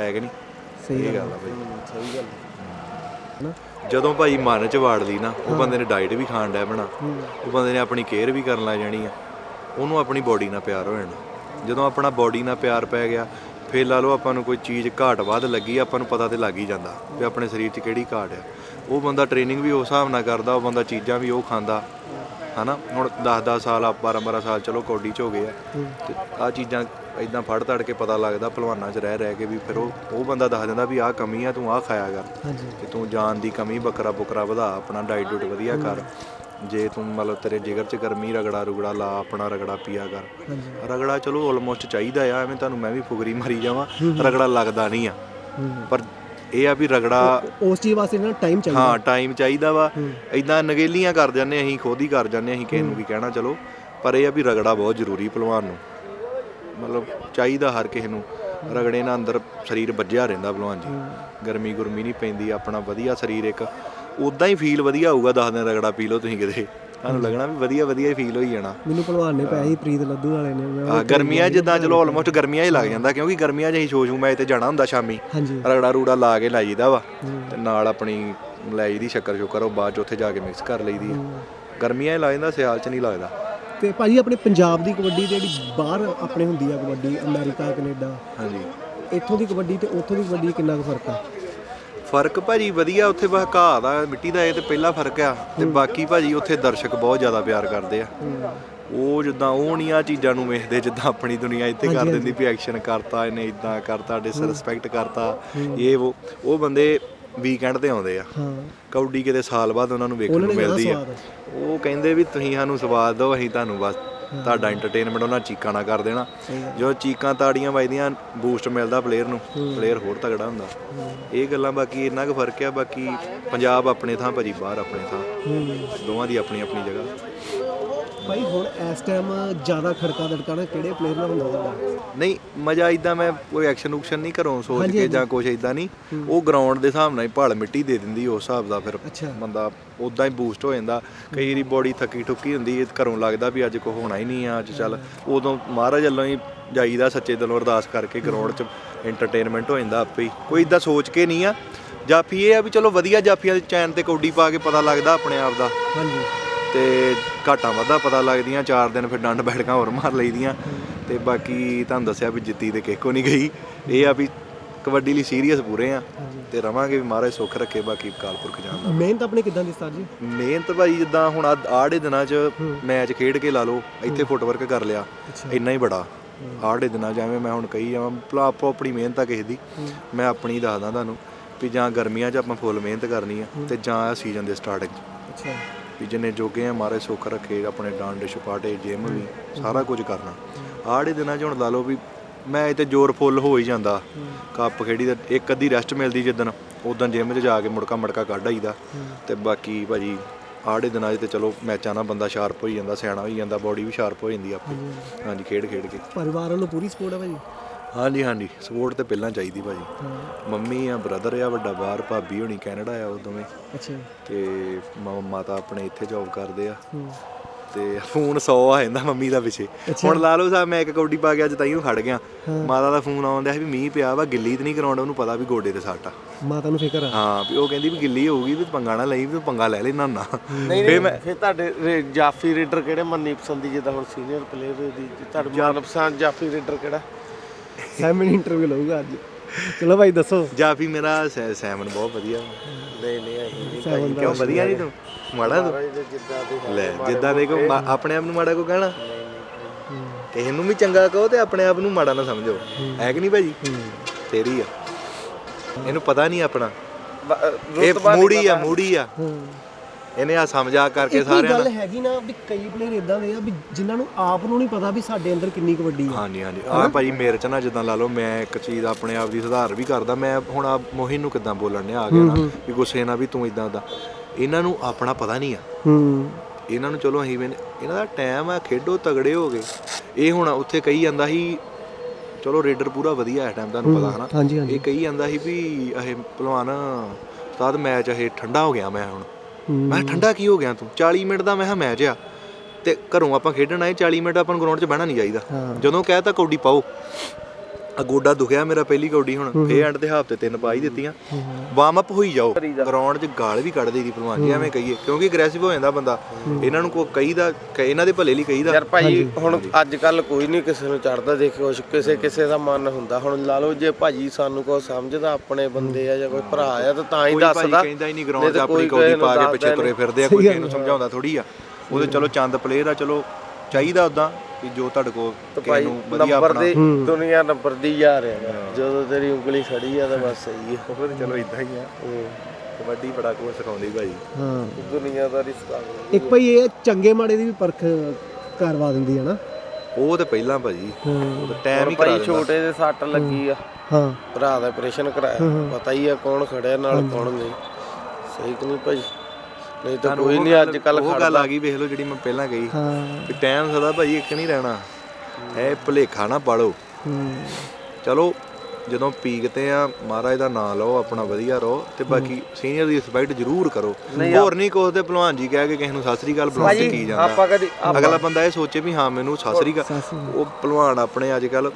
ਹੈ ਕਿ ਨਹੀਂ? ਸਹੀ ਗੱਲ ਆ ਭਾਈ। ਸਹੀ ਗੱਲ ਜਦੋਂ ਭਾਈ ਮਨ ਚ ਵਾੜ ਲਈ ਨਾ ਉਹ ਬੰਦੇ ਨੇ ਡਾਈਟ ਵੀ ਖਾਣ ਡੈ ਬਣਾ। ਉਹ ਬੰਦੇ ਨੇ ਆਪਣੀ ਕੇਅਰ ਵੀ ਕਰਨ ਲੱਗ ਜਾਣੀ ਆ। ਉਹਨੂੰ ਆਪਣੀ ਬਾਡੀ ਨਾਲ ਪਿਆਰ ਹੋ ਜਾਣਾ। ਜਦੋਂ ਆਪਣਾ ਬਾਡੀ ਨਾਲ ਪਿਆਰ ਪੈ ਗਿਆ ਫੇਰ ਲਾ ਲਓ ਆਪਾਂ ਨੂੰ ਕੋਈ ਚੀਜ਼ ਘਾਟ ਵੱਧ ਲੱਗੀ ਆਪਾਂ ਨੂੰ ਪਤਾ ਤੇ ਲੱਗ ਹੀ ਜਾਂਦਾ ਵੀ ਆਪਣੇ ਸਰੀਰ 'ਚ ਕਿਹੜੀ ਘਾਟ ਆ। ਉਹ ਬੰਦਾ ਟ੍ਰੇਨਿੰਗ ਵੀ ਉਸ ਹਿਸਾਬ ਨਾਲ ਕਰਦਾ ਉਹ ਬੰਦਾ ਚੀਜ਼ਾਂ ਵੀ ਉਹ ਖਾਂਦਾ। ਹਨਾ? ਹੁਣ 10-10 ਸਾਲ ਆ 12-12 ਸਾਲ ਚਲੋ ਕੌਡੀ 'ਚ ਹੋ ਗਏ ਆ। ਤੇ ਆ ਚੀਜ਼ਾਂ ਇਦਾਂ ਫੜ ਤੜ ਕੇ ਪਤਾ ਲੱਗਦਾ ਭਲਵਾਨਾਂ 'ਚ ਰਹਿ ਰਹਿ ਕੇ ਵੀ ਫਿਰ ਉਹ ਉਹ ਬੰਦਾ ਦੱਸ ਦਿੰਦਾ ਵੀ ਆਹ ਕਮੀ ਆ ਤੂੰ ਆਹ ਖਾਇਆ ਕਰ। ਕਿ ਤੂੰ ਜਾਨ ਦੀ ਕਮੀ ਬੱਕਰਾ ਬੁਕਰਾ ਵਧਾ ਆਪਣਾ ਡਾਈਟ ਡੂਟ ਵਧੀਆ ਕਰ। ਜੇ ਤੂੰ ਮਤਲਬ ਤੇਰੇ ਜਿਗਰ 'ਚ ਗਰਮੀ ਰਗੜਾ ਰੁਗੜਾ ਲਾ ਆਪਣਾ ਰਗੜਾ ਪੀਆ ਕਰ। ਰਗੜਾ ਚਲੋ ਆਲਮੋਸਟ ਚਾਹੀਦਾ ਆ ਐਵੇਂ ਤੁਹਾਨੂੰ ਮੈਂ ਵੀ ਫੁਗਰੀ ਮਾਰੀ ਜਾਵਾਂ ਰਗੜਾ ਲੱਗਦਾ ਨਹੀਂ ਆ। ਪਰ ਇਹ ਆ ਵੀ ਰਗੜਾ ਉਸ ਚੀਜ਼ ਵਾਸਤੇ ਨਾ ਟਾਈਮ ਚਾਹੀਦਾ। ਹਾਂ ਟਾਈਮ ਚਾਹੀਦਾ ਵਾ। ਇਦਾਂ ਨਗੇਲੀਆਂ ਕਰ ਜਾਂਦੇ ਅਸੀਂ ਖੁਦ ਹੀ ਕਰ ਜਾਂਦੇ ਅਸੀਂ ਕਿਸੇ ਨੂੰ ਵੀ ਕਹਿਣਾ ਚਲੋ। ਪਰ ਇਹ ਆ ਵੀ ਰਗੜਾ ਬਹੁਤ ਜ਼ਰੂਰੀ ਪਹਿਲਵਾਨ ਨੂੰ। ਮਤਲਬ ਚਾਹੀਦਾ ਹਰ ਕਿਸੇ ਨੂੰ। ਰਗੜੇ ਨਾਲ ਅੰਦਰ ਸਰੀਰ ਵੱਜਿਆ ਰਹਿੰਦਾ ਪਹਿਲਵਾਨ ਜੀ। ਗਰਮੀ ਗੁਰਮੀ ਨਹੀਂ ਪੈਂਦੀ ਆਪਣਾ ਵਧੀਆ ਸਰੀਰ ਇੱਕ। ਉਦਾਂ ਹੀ ਫੀਲ ਵਧੀਆ ਹੋਊਗਾ 10 ਦਿਨ ਰਗੜਾ ਪੀ ਲਓ ਤੁਸੀਂ ਕਿਤੇ। ਤੁਹਾਨੂੰ ਲੱਗਣਾ ਵੀ ਵਧੀਆ ਵਧੀਆ ਹੀ ਫੀਲ ਹੋਈ ਜਾਣਾ। ਮੈਨੂੰ ਭਲਵਾਨ ਨੇ ਪਾਇਆ ਸੀ ਪ੍ਰੀਤ ਲੱਦੂ ਵਾਲੇ ਨੇ ਮੈਂ ਆ ਗਰਮੀਆਂ ਜਿੱਦਾਂ ਚਲੋ ਆਲਮੋਸਟ ਗਰਮੀਆਂ 'ਚ ਲੱਗ ਜਾਂਦਾ ਕਿਉਂਕਿ ਗਰਮੀਆਂ 'ਚ ਅਸੀਂ ਸ਼ੋਸ਼ੂ ਮੈਚ ਤੇ ਜਾਣਾ ਹੁੰਦਾ ਸ਼ਾਮੀ ਹਾਂਜੀ। ਰਗੜਾ ਰੂੜਾ ਲਾ ਕੇ ਲਾਈਦਾ ਵਾ ਤੇ ਨਾਲ ਆਪਣੀ ਲੈ ਦੀ ਸ਼ੱਕਰ ਸ਼ੁਕਰ ਉਹ ਬਾਅਦ 'ਚ ਉੱਥੇ ਜਾ ਕੇ ਮਿਕਸ ਕਰ ਲਈਦੀ ਆ। ਗਰਮੀਆਂ 'ਚ ਲਾ ਜਾਂਦਾ ਸਿਆਲ 'ਚ ਨਹੀਂ ਲੱਗਦਾ। ਤੇ ਭਾਜੀ ਆਪਣੇ ਪੰਜਾਬ ਦੀ ਕਬੱਡੀ ਤੇ ਜਿਹੜੀ ਬਾਹਰ ਆਪਣੇ ਹੁੰਦੀ ਆ ਕਬੱਡੀ ਅਮਰੀਕਾ ਕੈਨੇਡਾ ਹਾਂਜੀ। ਇੱਥੋਂ ਦੀ ਕਬੱਡੀ ਤੇ ਉੱਥੋਂ ਦੀ ਕਬੱਡੀ ਕਿੰਨਾ ਕੁ ਫ਼ਰਕ ਆ? ਫ਼ਰਕ ਭਾਜੀ ਵਧੀਆ ਉੱਥੇ ਬਸ ਘਾਹ ਦਾ ਮਿੱਟੀ ਦਾ ਇਹ ਤੇ ਪਹਿਲਾ ਫ਼ਰਕ ਆ। ਤੇ ਬਾਕੀ ਭਾਜੀ ਉੱਥੇ ਦਰਸ਼ਕ ਬਹੁਤ ਜ਼ਿਆਦਾ ਪਿਆਰ ਕਰਦੇ ਆ। ਉਹ ਜਿੱਦਾਂ ਉਹ ਨਹੀਂ ਆ ਚੀਜ਼ਾਂ ਨੂੰ ਵੇਖਦੇ ਜਿੱਦਾਂ ਆਪਣੀ ਦੁਨੀਆ ਇੱਥੇ ਕਰ ਦਿੰਦੀ ਵੀ ਐਕਸ਼ਨ ਕਰਤਾ ਇਹਨੇ ਇਦਾਂ ਕਰਤਾ ਡਿਸਰੈਸਪੈਕਟ ਕਰਤਾ। ਇਹ ਉਹ ਉਹ ਬੰਦੇ ਵੀਕਐਂਡ ਤੇ ਆਉਂਦੇ ਆ। ਹਾਂ। ਕੌਡੀ ਕਿਤੇ ਸਾਲ ਬਾਅਦ ਉਹਨਾਂ ਨੂੰ ਵੇਖਣ ਨੂੰ ਮਿਲਦੀ ਆ। ਉਹ ਕਹਿੰਦੇ ਵੀ ਤੁਸੀਂ ਸਾਨੂੰ ਸਵਾਦ ਦਿਓ ਅਸੀਂ ਤੁਹਾਨੂੰ ਬਸ ਤੁਹਾਡਾ ਐਂਟਰਟੇਨਮੈਂਟ ਉਹਨਾਂ ਚੀਕਾਂ ਨਾਲ ਕਰ ਦੇਣਾ। ਸਹੀ ਜਦੋਂ ਚੀਕਾਂ ਤਾੜੀਆਂ ਵੱਜਦੀਆਂ ਬੂਸਟ ਮਿਲਦਾ ਪਲੇਅਰ ਨੂੰ। ਪਲੇਅਰ ਹੋਰ ਤਗੜਾ ਹੁੰਦਾ। ਇਹ ਗੱਲਾਂ ਬਾਕੀ ਇੰਨਾ ਕੁ ਫ਼ਰਕ ਆ, ਬਾਕੀ ਪੰਜਾਬ ਆਪਣੇ ਥਾਂ, ਭਾਜੀ ਬਾਹਰ ਆਪਣੇ ਥਾਂ। ਦੋਵਾਂ ਦੀ ਆਪਣੀ ਆਪਣੀ ਜਗ੍ਹਾ। ਭਾਈ ਹੁਣ ਇਸ ਟਾਈਮ ਜ਼ਿਆਦਾ ਖੜਕਾ ਦੜਕਾ ਨਾ ਕਿਹੜੇ ਪਲੇਅਰ ਨਾਲ ਹੁੰਦਾ ਤੁਹਾਡਾ ਨਹੀਂ ਮਜ਼ਾ ਇਦਾਂ ਮੈਂ ਕੋਈ ਐਕਸ਼ਨ ਉਕਸ਼ਨ ਨਹੀਂ ਘਰੋਂ ਸੋਚ ਕੇ। ਜਾਂ ਕੁਛ ਇਦਾਂ ਨਹੀਂ। ਉਹ ਗਰਾਊਂਡ ਦੇ ਹਿਸਾਬ ਨਾਲ ਹੀ ਭਾਲ ਮਿੱਟੀ ਦੇ ਦਿੰਦੀ ਉਸ ਹਿਸਾਬ ਦਾ ਫਿਰ। ਬੰਦਾ ਉਦਾਂ ਹੀ ਬੂਸਟ ਹੋ ਜਾਂਦਾ। ਕਈ ਵਾਰੀ ਬੋਡੀ ਥੱਕੀ ਠੁੱਕੀ ਹੁੰਦੀ ਹੈ ਘਰੋਂ ਲੱਗਦਾ ਵੀ ਅੱਜ ਕੋ ਹੋਣਾ ਹੀ ਨਹੀਂ ਆ ਅੱਜ ਚੱਲ ਉਦੋਂ ਮਹਾਰਾਜ ਵੱਲੋਂ ਹੀ ਜਾਈਦਾ ਸੱਚੇ ਦਿਲੋਂ ਅਰਦਾਸ ਕਰਕੇ ਗਰਾਊਂਡ 'ਚ ਐਂਟਰਟੇਨਮੈਂਟ ਹੋ ਜਾਂਦਾ ਆਪੇ ਹੀ। ਕੋਈ ਇਦਾਂ ਸੋਚ ਕੇ ਨਹੀਂ ਆ। ਜਾਫੀ ਇਹ ਆ ਵੀ ਚਲੋ ਵਧੀਆ ਜਾਫੀਆਂ ਦੇ ਚੈਨ ਤੇ ਕੌਡੀ ਪਾ ਕੇ ਪਤਾ ਲੱਗਦਾ ਆਪਣੇ ਆਪ ਦਾ। ਹਾਂਜੀ। ਤੇ ਘਾਟਾਂ ਵਾਧਾ ਪਤਾ ਲੱਗਦੀਆਂ ਚਾਰ ਦਿਨ ਫਿਰ ਡੰਡ ਬੈਠਕਾਂ ਹੋਰ ਮਾਰ ਲਈਦੀਆਂ। ਤੇ ਬਾਕੀ ਤੁਹਾਨੂੰ ਦੱਸਿਆ ਵੀ ਜਿੱਤੀ ਤੇ ਕਿਹਕੋ ਨਹੀਂ ਗਈ। ਇਹ ਆ ਵੀ ਕਬੱਡੀ ਲਈ ਸੀਰੀਅਸ ਪੂਰੇ ਆ ਤੇ ਰਵਾਂਗੇ ਵੀ ਮਹਾਰਾਜ ਸੁੱਖ ਰੱਖੇ ਬਾਕੀ ਕਾਲਪੁਰਖ ਜਾਣਦਾ ਮਿਹਨਤ ਆਪਣੀ ਕਿਦਾਂ ਦੀ ਸਟਾਰ ਜੀ? ਮਿਹਨਤ ਭਾਈ ਜਿੱਦਾਂ ਹੁਣ ਆੜੇ ਦਿਨਾਂ 'ਚ ਮੈਚ ਖੇਡ ਕੇ ਲਾ ਲਓ ਇੱਥੇ ਫੁੱਟਵਰਕ ਕਰ ਲਿਆ। ਇੰਨਾ ਹੀ ਬੜਾ। ਆੜੇ ਦਿਨਾਂ ਐਵੇਂ ਮੈਂ ਹੁਣ ਕਹੀ ਜਾਵਾਂ ਭਲਾ ਆਪੋ ਆਪਣੀ ਮਿਹਨਤ ਆ ਕਿਸੇ ਦੀ। ਮੈਂ ਆਪਣੀ ਦੱਸਦਾ ਤੁਹਾਨੂੰ ਵੀ ਜਾਂ ਗਰਮੀਆਂ 'ਚ ਆਪਾਂ ਫੁੱਲ ਮਿਹਨਤ ਕਰਨੀ ਆ ਤੇ ਜਾਂ ਸੀਜ਼ਨ ਦੇ ਸਟਾਰਟਿੰਗ ਅੱਛਾ। ਵੀ ਜਿੰਨੇ ਜੋਗੇ ਆ ਮਾਰੇ ਸੁੱਖ ਰੱਖੇ ਆਪਣੇ ਡਾਂਡੇ ਛਪਾਟੇ ਜਿਮ ਵੀ ਸਾਰਾ ਕੁਝ ਕਰਨਾ। ਆੜੇ ਦਿਨਾਂ 'ਚ ਹੁਣ ਲਾ ਲਓ ਵੀ ਮੈਂ ਤੇ ਜ਼ੋਰ ਫੁੱਲ ਹੋ ਹੀ ਜਾਂਦਾ। ਕੱਪ ਖੇਡੀ ਤੇ ਇੱਕ ਅੱਧੀ ਰੈਸਟ ਮਿਲਦੀ ਜਿੱਦਣ ਉਦੋਂ ਜਿਮ 'ਚ ਜਾ ਕੇ ਮੁੜਕਾ ਮੜਕਾ ਕੱਢ ਆਈਦਾ। ਤੇ ਬਾਕੀ ਭਾਜੀ ਆੜੇ ਦਿਨਾਂ 'ਚ ਤੇ ਚਲੋ ਮੈਚਾਂ ਨਾਲ ਬੰਦਾ ਸ਼ਾਰਪ ਹੋਈ ਜਾਂਦਾ ਸਿਆਣਾ ਹੋਈ ਜਾਂਦਾ ਬੋਡੀ ਵੀ ਸ਼ਾਰਪ ਹੋ ਜਾਂਦੀ ਆਪੇ ਹਾਂਜੀ। ਖੇਡ ਖੇਡ ਕੇ। ਪਰਿਵਾਰ ਵੱਲੋਂ ਪੂਰੀ ਸਪੋਰਟ ਹੈ ਭਾਜੀ? ਹਾਂਜੀ ਹਾਂਜੀ। ਸਪੋਰਟ ਤੇ ਪਹਿਲਾਂ ਚਾਹੀਦੀ ਭਾਜੀ। ਮੰਮੀ ਆ ਬ੍ਰਦਰ ਆ ਵੱਡਾ ਬਾਹਰ ਭਾਬੀ ਹੋਣੀ ਕੈਨੇਡਾ ਆ ਉਹ ਦੋਵੇਂ। ਅੱਛਾ। ਤੇ ਮ- ਮਾਤਾ ਆਪਣੇ ਇੱਥੇ ਜੌਬ ਕਰਦੇ ਆ। ਤੇ ਫੋਨ 100 ਆ ਜਾਂਦਾ ਮੰਮੀ ਦਾ ਪਿੱਛੇ। ਹੁਣ ਲਾ ਲਓ ਸਾਹਿਬ ਮੈਂ ਇੱਕ ਕੌਡੀ ਪਾ ਕੇ ਅੱਜ ਤਾਈਓ ਖੜ ਗਿਆ। ਮਾਤਾ ਦਾ ਫੋਨ ਆਉਂਦਾ ਸੀ ਵੀ ਮੀਂਹ ਪਿਆ ਵਾ ਗਿੱਲੀ ਤੇ ਨਹੀਂ ਕਰਾਉਂਦਾ ਉਹਨੂੰ ਪਤਾ ਵੀ ਗੋਡੇ ਤੇ ਸੱਟ ਆ। ਮਾਤਾ ਨੂੰ ਫਿਕਰ ਆ? ਹਾਂ ਵੀ ਉਹ ਕਹਿੰਦੀ ਵੀ ਗਿੱਲੀ ਹੋਊਗੀ ਵੀ ਪੰਗਾ ਨਾ ਲਈ ਵੀ ਤੂੰ ਪੰਗਾ ਲੈ ਲੈਣਾ ਨਾ। ਨਹੀਂ ਫੇ ਮੈਂ ਫਿਰ ਤੁਹਾਡੇ ਰੇ- ਜਾਫੀ ਰੀਡਰ ਕਿਹੜੇ ਮੰਨੀ ਪਸੰਦੀ ਜਿੱਦਾਂ ਹੁਣ ਸੀਨੀਅਰ ਪਲੇਅਰ ਦੀ ਤੁਹਾਡਾ ਮਨਪਸੰਦ ਜਾਫੀ ਰੀਡਰ ਕਿਹੜਾ? ਸੈਮਨ ਇੰਟਰਵਿਊ ਲਊਗਾ ਅੱਜ। ਚਲੋ ਭਾਈ ਦੱਸੋ। ਜਾਫੀ ਮੇਰਾ ਸੈ- ਸੈਮਨ ਬਹੁਤ ਵਧੀਆ। ਵਾ। ਨਹੀਂ ਨਹੀਂ ਅਸੀਂ ਸੈਵਨ ਦਾ ਕਿਉਂ ਵਧੀਆ ਨਹੀਂ ਤੂੰ? ਮਾੜਾ ਤੂੰ? ਨਹੀਂ ਜਿੱਦਾਂ ਦੇ ਲੈ ਜਿੱਦਾਂ ਦੇ ਕੋ ਆਪਣੇ ਆਪ ਨੂੰ ਮਾੜਾ ਕੋ ਕਹਿਣਾ। ਕਿਸੇ ਨੂੰ ਵੀ ਚੰਗਾ ਕਹੋ ਤੇ ਆਪਣੇ ਆਪ ਨੂੰ ਮਾੜਾ ਨਾ ਸਮਝੋ। ਹੈ। ਕਿ ਨਹੀਂ ਭਾਜੀ? ਤੇਰੀ ਆ। ਇਹਨੂੰ ਪਤਾ ਨਹੀਂ ਆਪਣਾ। ਇਹ ਮੂੜੀ ਆ ਮੂੜੀ ਆ। ਹੂੰ। ਇਹਨੇ ਆ ਸਮਝਾ ਕਰਕੇ ਇੱਕ ਸਾਰਿਆਂ ਗੱਲ ਦਾ ਹੈਗੀ ਨਾ ਵੀ ਕਈ ਪਲੇਅਰ ਇਦਾਂ ਦੇ ਆ ਵੀ ਜਿਨ੍ਹਾਂ ਨੂੰ ਆਪ ਨੂੰ ਨਹੀਂ ਪਤਾ ਵੀ ਸਾਡੇ ਅੰਦਰ ਕਿੰਨੀ ਕਬੱਡੀ ਆ। ਹਾਂਜੀ ਹਾਂਜੀ। ਆ ਭਾਜੀ ਮੇਰੇ ਚ ਨਾ ਜਿੱਦਾਂ ਲਾ ਲਓ ਮੈਂ ਇੱਕ ਚੀਜ਼ ਆਪਣੇ ਆਪ ਦੀ ਸੁਧਾਰ ਵੀ ਕਰਦਾ। ਮੈਂ ਹੁਣ ਆ ਮੋਹਿਨ ਨੂੰ ਕਿਦਾਂ ਬੋਲਣ ਨੇ ਆ ਗਿਆ ਨਾ ਵੀ ਗੁੱਸੇ ਨਾਲ ਵੀ ਤੂੰ ਇਦਾਂ ਦਾ। ਇਹਨਾਂ ਨੂੰ ਆਪਣਾ ਪਤਾ ਨਹੀਂ ਆ। ਹੂੰ। ਇਹਨਾਂ ਨੂੰ ਚਲੋ ਅਸੀਂ ਵੀ ਇਹਨਾਂ ਦਾ ਟਾਈਮ ਆ ਖੇਡੋ ਤਗੜੇ ਹੋ ਗਏ। ਇਹ ਹੁਣ ਉੱਥੇ ਕਹੀ ਜਾਂਦਾ ਸੀ ਚਲੋ ਰੇਡਰ ਪੂਰਾ ਵਧੀਆ ਹੈ ਟਾਈਮ ਤੁਹਾਨੂੰ ਪਤਾ ਹਨਾ? ਹਾਂਜੀ ਹਾਂਜੀ। ਇਹ ਕਹੀ ਜਾਂਦਾ ਸੀ ਵੀ ਇਹ ਭਲਵਾਨ ਉਸਤਾਦ ਮੈਚ ਇਹ ਠੰਡਾ ਹੋ ਗਿਆ ਮੈਂ ਹੁਣ। ਮੈਂ ਕਿਹਾ, ਠੰਡਾ ਕੀ ਹੋ ਗਿਆ ਤੂੰ? 40 ਮਿੰਟ ਦਾ ਮੈਂ ਕਿਹਾ ਮੈਚ ਆ। ਤੇ ਘਰੋਂ ਆਪਾਂ ਖੇਡਣ ਆਏ 40 ਮਿੰਟ ਆਪਾਂ ਨੂੰ ਗਰਾਊਂਡ 'ਚ ਬਹਿਣਾ ਨਹੀਂ ਚਾਹੀਦਾ। ਹਾਂ। ਜਦੋਂ ਕਹਿਤਾ ਕੌਡੀ ਪਾਓ। ਗੋਡਾ ਦੁਖਿਆ ਮੇਰਾ ਪਹਿਲੀ ਕੌਡੀ ਹੁਣ ਫੇ ਐਂਡ ਤੇ ਹਫ਼ਤੇ ਤਿੰਨ ਪਾ ਹੀ ਦਿੱਤੀਆਂ। ਵਾਰਮ ਅਪ ਹੋਈ ਜਾਓ ਗਰਾਊਂਡ 'ਚ ਗਾਲ ਵੀ ਕੱਢ ਦੇਈਦੀ ਭਲਵਾਨ ਜੀ ਐਵੇਂ ਕਹੀਏ ਕਿਉਂਕਿ ਅਗਰੈਸਿਵ ਹੋ ਜਾਂਦਾ ਬੰਦਾ। ਇਹਨਾਂ ਨੂੰ ਕੋ ਕਹੀਦਾ ਇਹਨਾਂ ਦੇ ਭਲੇ ਲਈ ਕਹੀਦਾ। ਯਾਰ ਭਾਈ ਹੁਣ ਅੱਜ ਕੱਲ ਕੋਈ ਨਹੀਂ ਕਿਸੇ ਨੂੰ ਚੜਦਾ ਦੇਖੇ ਕੁਛ ਕਿਸੇ ਕਿਸੇ ਦਾ ਮਨ ਹੁੰਦਾ। ਹੁਣ ਲਾ ਲਓ ਜੇ ਭਾਜੀ ਸਾਨੂੰ ਕੋ ਸਮਝਦਾ ਆਪਣੇ ਬੰਦੇ ਆ ਜਾਂ ਕੋਈ ਭਰਾ ਆ ਤਾਂ ਤਾਂ ਹੀ ਕੋਈ ਦੱਸਦਾ। ਕਹਿੰਦਾ ਹੀ ਨਹੀਂ ਗਰਾਊਂਡ 'ਚ ਤਾਂ ਆਪਣੀ ਕੋਈ ਕੌਡੀ ਪਾ ਕੇ ਪਿੱਛੇ ਤੁਰੇ। ਫਿਰਦੇ ਆ ਕੋਈ ਕਿਸੇ ਨੂੰ ਸਮਝਾਉਂਦਾ ਥੋੜੀ ਆ। ਉਹਦੇ ਚਲੋ ਚੰਦ ਪਲੇਅਰ ਆ ਚਲੋ ਚਾਹੀਦਾ ਉਦਾਂ ਵੀ ਜੋ ਤੁਹਾਡੇ ਕੋਲ ਤੇ ਕਿਸੇ ਭਾਈ ਨੂੰ ਵਧੀਆ ਨੰਬਰ ਆਪਣਾ ਦੀ ਦੁਨੀਆ ਨੰਬਰ ਦੀ ਯਾਰ ਆ ਜਦੋਂ ਤੇਰੀ ਉਂਗਲੀ ਖੜੀ ਆ ਤਾਂ ਬਸ ਸਹੀ ਆ। ਉਹ ਚਲੋ ਇਦਾਂ ਹੀ ਆ। ਕਬੱਡੀ ਬੜਾ ਕੁਝ ਸਿਖਾਉਂਦੀ ਭਾਈ। ਹਾਂ। ਦੁਨੀਆਦਾਰੀ ਸਿਖਾਉਂਦੀ ਇੱਕ ਭਾਈ ਇਹ ਚੰਗੇ ਮਾੜੇ ਦੀ ਵੀ ਪਰਖ ਕਰਵਾ ਦਿੰਦੀ ਹੈ ਨਾ। ਉਹ ਤੇ ਪਹਿਲਾਂ ਭਾਜੀ ਹਾਂ। ਉਹ ਟਾਈਮ ਹੀ ਕਰਾ ਭਾਈ ਦਿੰਦਾ। ਛੋਟੇ ਦੇ ਸੱਟ ਲੱਗੀ ਆ। ਹਾਂ। ਭਰਾ ਦਾ ਆਪਰੇਸ਼ਨ ਕਰਾਇਆ। ਪਤਾ ਹੀ ਆ ਕੌਣ ਖੜਿਆ ਨਾਲ ਕੌਣ ਨਹੀਂ। ਸਹੀ ਕਿ ਨਹੀਂ ਭਾਈ? ਨਹੀਂ ਤਾਂ ਕੋਈ ਨਹੀਂ ਅੱਜ ਕੱਲ ਉਹ ਗੱਲ ਆ ਗਈ ਵੇਖ ਲਓ ਜਿਹੜੀ ਮੈਂ ਪਹਿਲਾਂ ਕਹੀ। ਹਾਂ। ਵੀ ਟਾਈਮ ਸਦਾ ਭਾਈ ਇੱਕ ਨਹੀਂ ਰਹਿਣਾ। ਹੈ ਭਲੇਖਾ ਨਾ ਪਾਲੋ। ਹੂੰ। ਚਲੋ ਜਦੋਂ ਪੀਕ ਤੇ ਆ ਮਹਾਰਾਜ ਦਾ ਨਾਮ ਲਓ ਆਪਣਾ ਵਧੀਆ ਰਹੋ ਤੇ ਬਾਕੀ ਸੀਨੀਅਰ ਦੀ ਰਿਸਪੈਕਟ ਜ਼ਰੂਰ ਕਰੋ। ਹੋਰ ਨਹੀਂ ਕੋਸ ਤੇ ਭਲਵਾਨ ਜੀ ਕਹਿ ਕੇ ਕਿਸੇ ਨੂੰ ਸਤਿ ਸ੍ਰੀ ਅਕਾਲ ਬੁਲਾ ਕੇ ਕੀ ਜਾਂਦਾ। ਆਪਾਂ ਕਦੀ ਅਗਲਾ ਬੰਦਾ ਇਹ ਸੋਚੇ ਵੀ ਹਾਂ ਮੈਨੂੰ ਸਤਿ ਸ੍ਰੀ ਅਕਾਲ। ਉਹ ਭਲਵਾਨ ਆਪਣੇ ਅੱਜ ਕੱਲ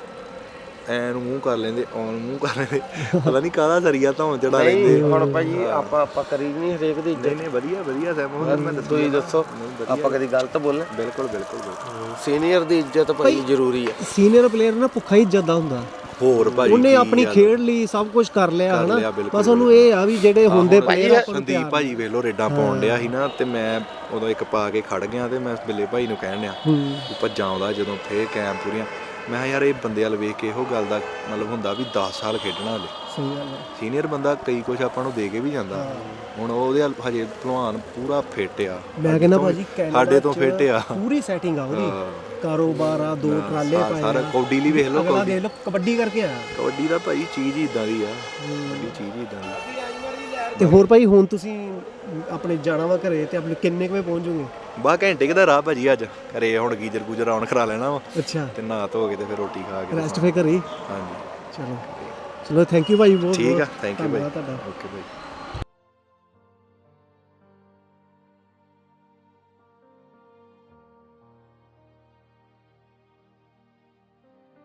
ਐ ਨੂੰ ਮੂੰਹ ਕਰ ਲੈਂਦੇ ਔਨ ਮੂੰਹ ਕਰ ਲੈਂਦੇ। ਪਤਾ ਨਹੀਂ ਕਾਹਦਾ ਸਰੀਆ ਧੌਣ ਚੜਾ ਲੈਂਦੇ। ਨਹੀਂ ਹੁਣ ਭਾਈ ਆਪਾਂ ਆਪਾਂ ਕਰੀ ਨਹੀਂ ਹਰੇਕ ਦੀ ਨਹੀਂ ਨਹੀਂ ਵਧੀਆ ਵਧੀਆ ਸੈਮ ਮੈਂ ਦੱਸੂ ਤੁਸੀਂ ਦੱਸੋ ਆਪਾਂ ਕਦੀ ਗਲਤ ਬੋਲੇ ਬਿਲਕੁਲ ਬਿਲਕੁਲ ਬਿਲਕੁਲ। ਸੀਨੀਅਰ ਦੀ ਇੱਜ਼ਤ ਭਾਈ ਜ਼ਰੂਰੀ ਆ। ਸੀਨੀਅਰ ਪਲੇਅਰ ਨਾ ਭੁੱਖਾ ਹੀ ਇੱਜ਼ਤ ਦਾ ਹੁੰਦਾ। ਹੋਰ ਭਾਈ ਉਹਨੇ ਆਪਣੀ। ਖੇਡ ਲਈ ਸਭ ਕੁਝ ਕਰ ਲਿਆ ਹਨਾ? ਬਸ ਉਹਨੂੰ ਇਹ ਆ ਵੀ ਜਿਹੜੇ ਹੁੰਦੇ ਪਲੇਅਰ ਸੰਦੀਪ ਭਾਜੀ ਵੇਖ ਲੋ ਰੇਡਾਂ ਪਾਉਣ ਡਿਆ ਸੀ ਨਾ ਤੇ ਮੈਂ ਉਦੋਂ ਇੱਕ ਪਾ ਕੇ ਖੜ ਗਿਆ ਤੇ ਮੈਂ ਬਿੱਲੇ ਭਾਈ ਨੂੰ ਕਹਿਣ ਡਿਆ ਹੂੰ। ਭੱਜਾਂ ਆਉਂਦਾ ਜਦੋਂ ਫੇਰ ਕੈਮ ਪੂਰੀਆਂ ਮੈਂ ਕਿਹਾ ਯਾਰ ਇਹ ਬੰਦੇ ਵਾਲ ਵੇਖ ਕੇ ਇਹੋ ਗੱਲ ਦਾ ਮਤਲਬ ਹੁੰਦਾ ਵੀ 10 ਸਾਲ ਖੇਡਣਾ ਹਲੇ ਸਹੀ ਗੱਲ ਹੈ। ਸੀਨੀਅਰ ਬੰਦਾ ਕਈ ਕੁਝ ਆਪਾਂ ਨੂੰ ਦੇ ਕੇ ਵੀ ਜਾਂਦਾ। ਹੁਣ ਉਹਦੇ ਵੱਲ ਹਜੇ ਭਲਵਾਨ ਪੂਰਾ ਫਿੱਟ ਆ। ਮੈਂ ਕਹਿੰਦਾ ਭਾਜੀ ਕੈਨੇਡਾ ਸਾਡੇ ਤੋਂ ਫਿੱਟ ਆ। ਪੂਰੀ ਸੈਟਿੰਗ ਆ ਉਹਦੀ। ਕਾਰੋਬਾਰ ਆ ਦੋ ਟਰਾਲੇ ਪਾਏ ਸਾਰਾ ਆ। ਕੌਡੀ ਲਈ ਵੇਖ ਲਓ ਕੌਡੀ ਕਬੱਡੀ। ਕਰਕੇ ਆਇਆ। ਕਬੱਡੀ ਦਾ ਭਾਈ ਚੀਜ਼ ਹੀ ਇਦਾਂ ਦੀ ਆ। ਕਬੱਡੀ ਚੀਜ਼ ਹੀ ਇਦਾਂ ਦੀ ਤੇ ਹੋਰ ਭਾਈ ਹੁਣ ਤੁਸੀਂ ਆਪਣੇ ਜਾਣਾ ਵਾ ਘਰੇ ਤੇ ਆਪਣੇ ਕਿੰਨੇ ਕੁ ਵਜੇ ਪਹੁੰਚ ਜਾਓਗੇ? ਬਾ ਘੰਟੇ ਕੁ ਦਾ ਰਾਹ ਭਾਜੀ ਅੱਜ। ਘਰੇ ਹੁਣ ਗੀਜਰ ਗੁਜਰ ਆਨ ਕਰਾ ਲੈਣਾ ਵਾ। ਅੱਛਾ। ਤੇ ਨਹਾ ਧੋ ਕੇ ਤੇ ਫਿਰ ਰੋਟੀ ਖਾ ਕੇ ਰੈਸਟ ਫੇ ਘਰੇ? ਹਾਂਜੀ। ਚਲੋ। ਚਲੋ ਥੈਂਕ ਯੂ ਭਾਈ ਬਹੁਤ ਠੀਕ ਆ ਬਹੁਤ ਥੈਂਕ ਯੂ ਭਾਈ ਧੰਨਵਾਦ ਤੁਹਾਡਾ। ਓਕੇ ਭਾਈ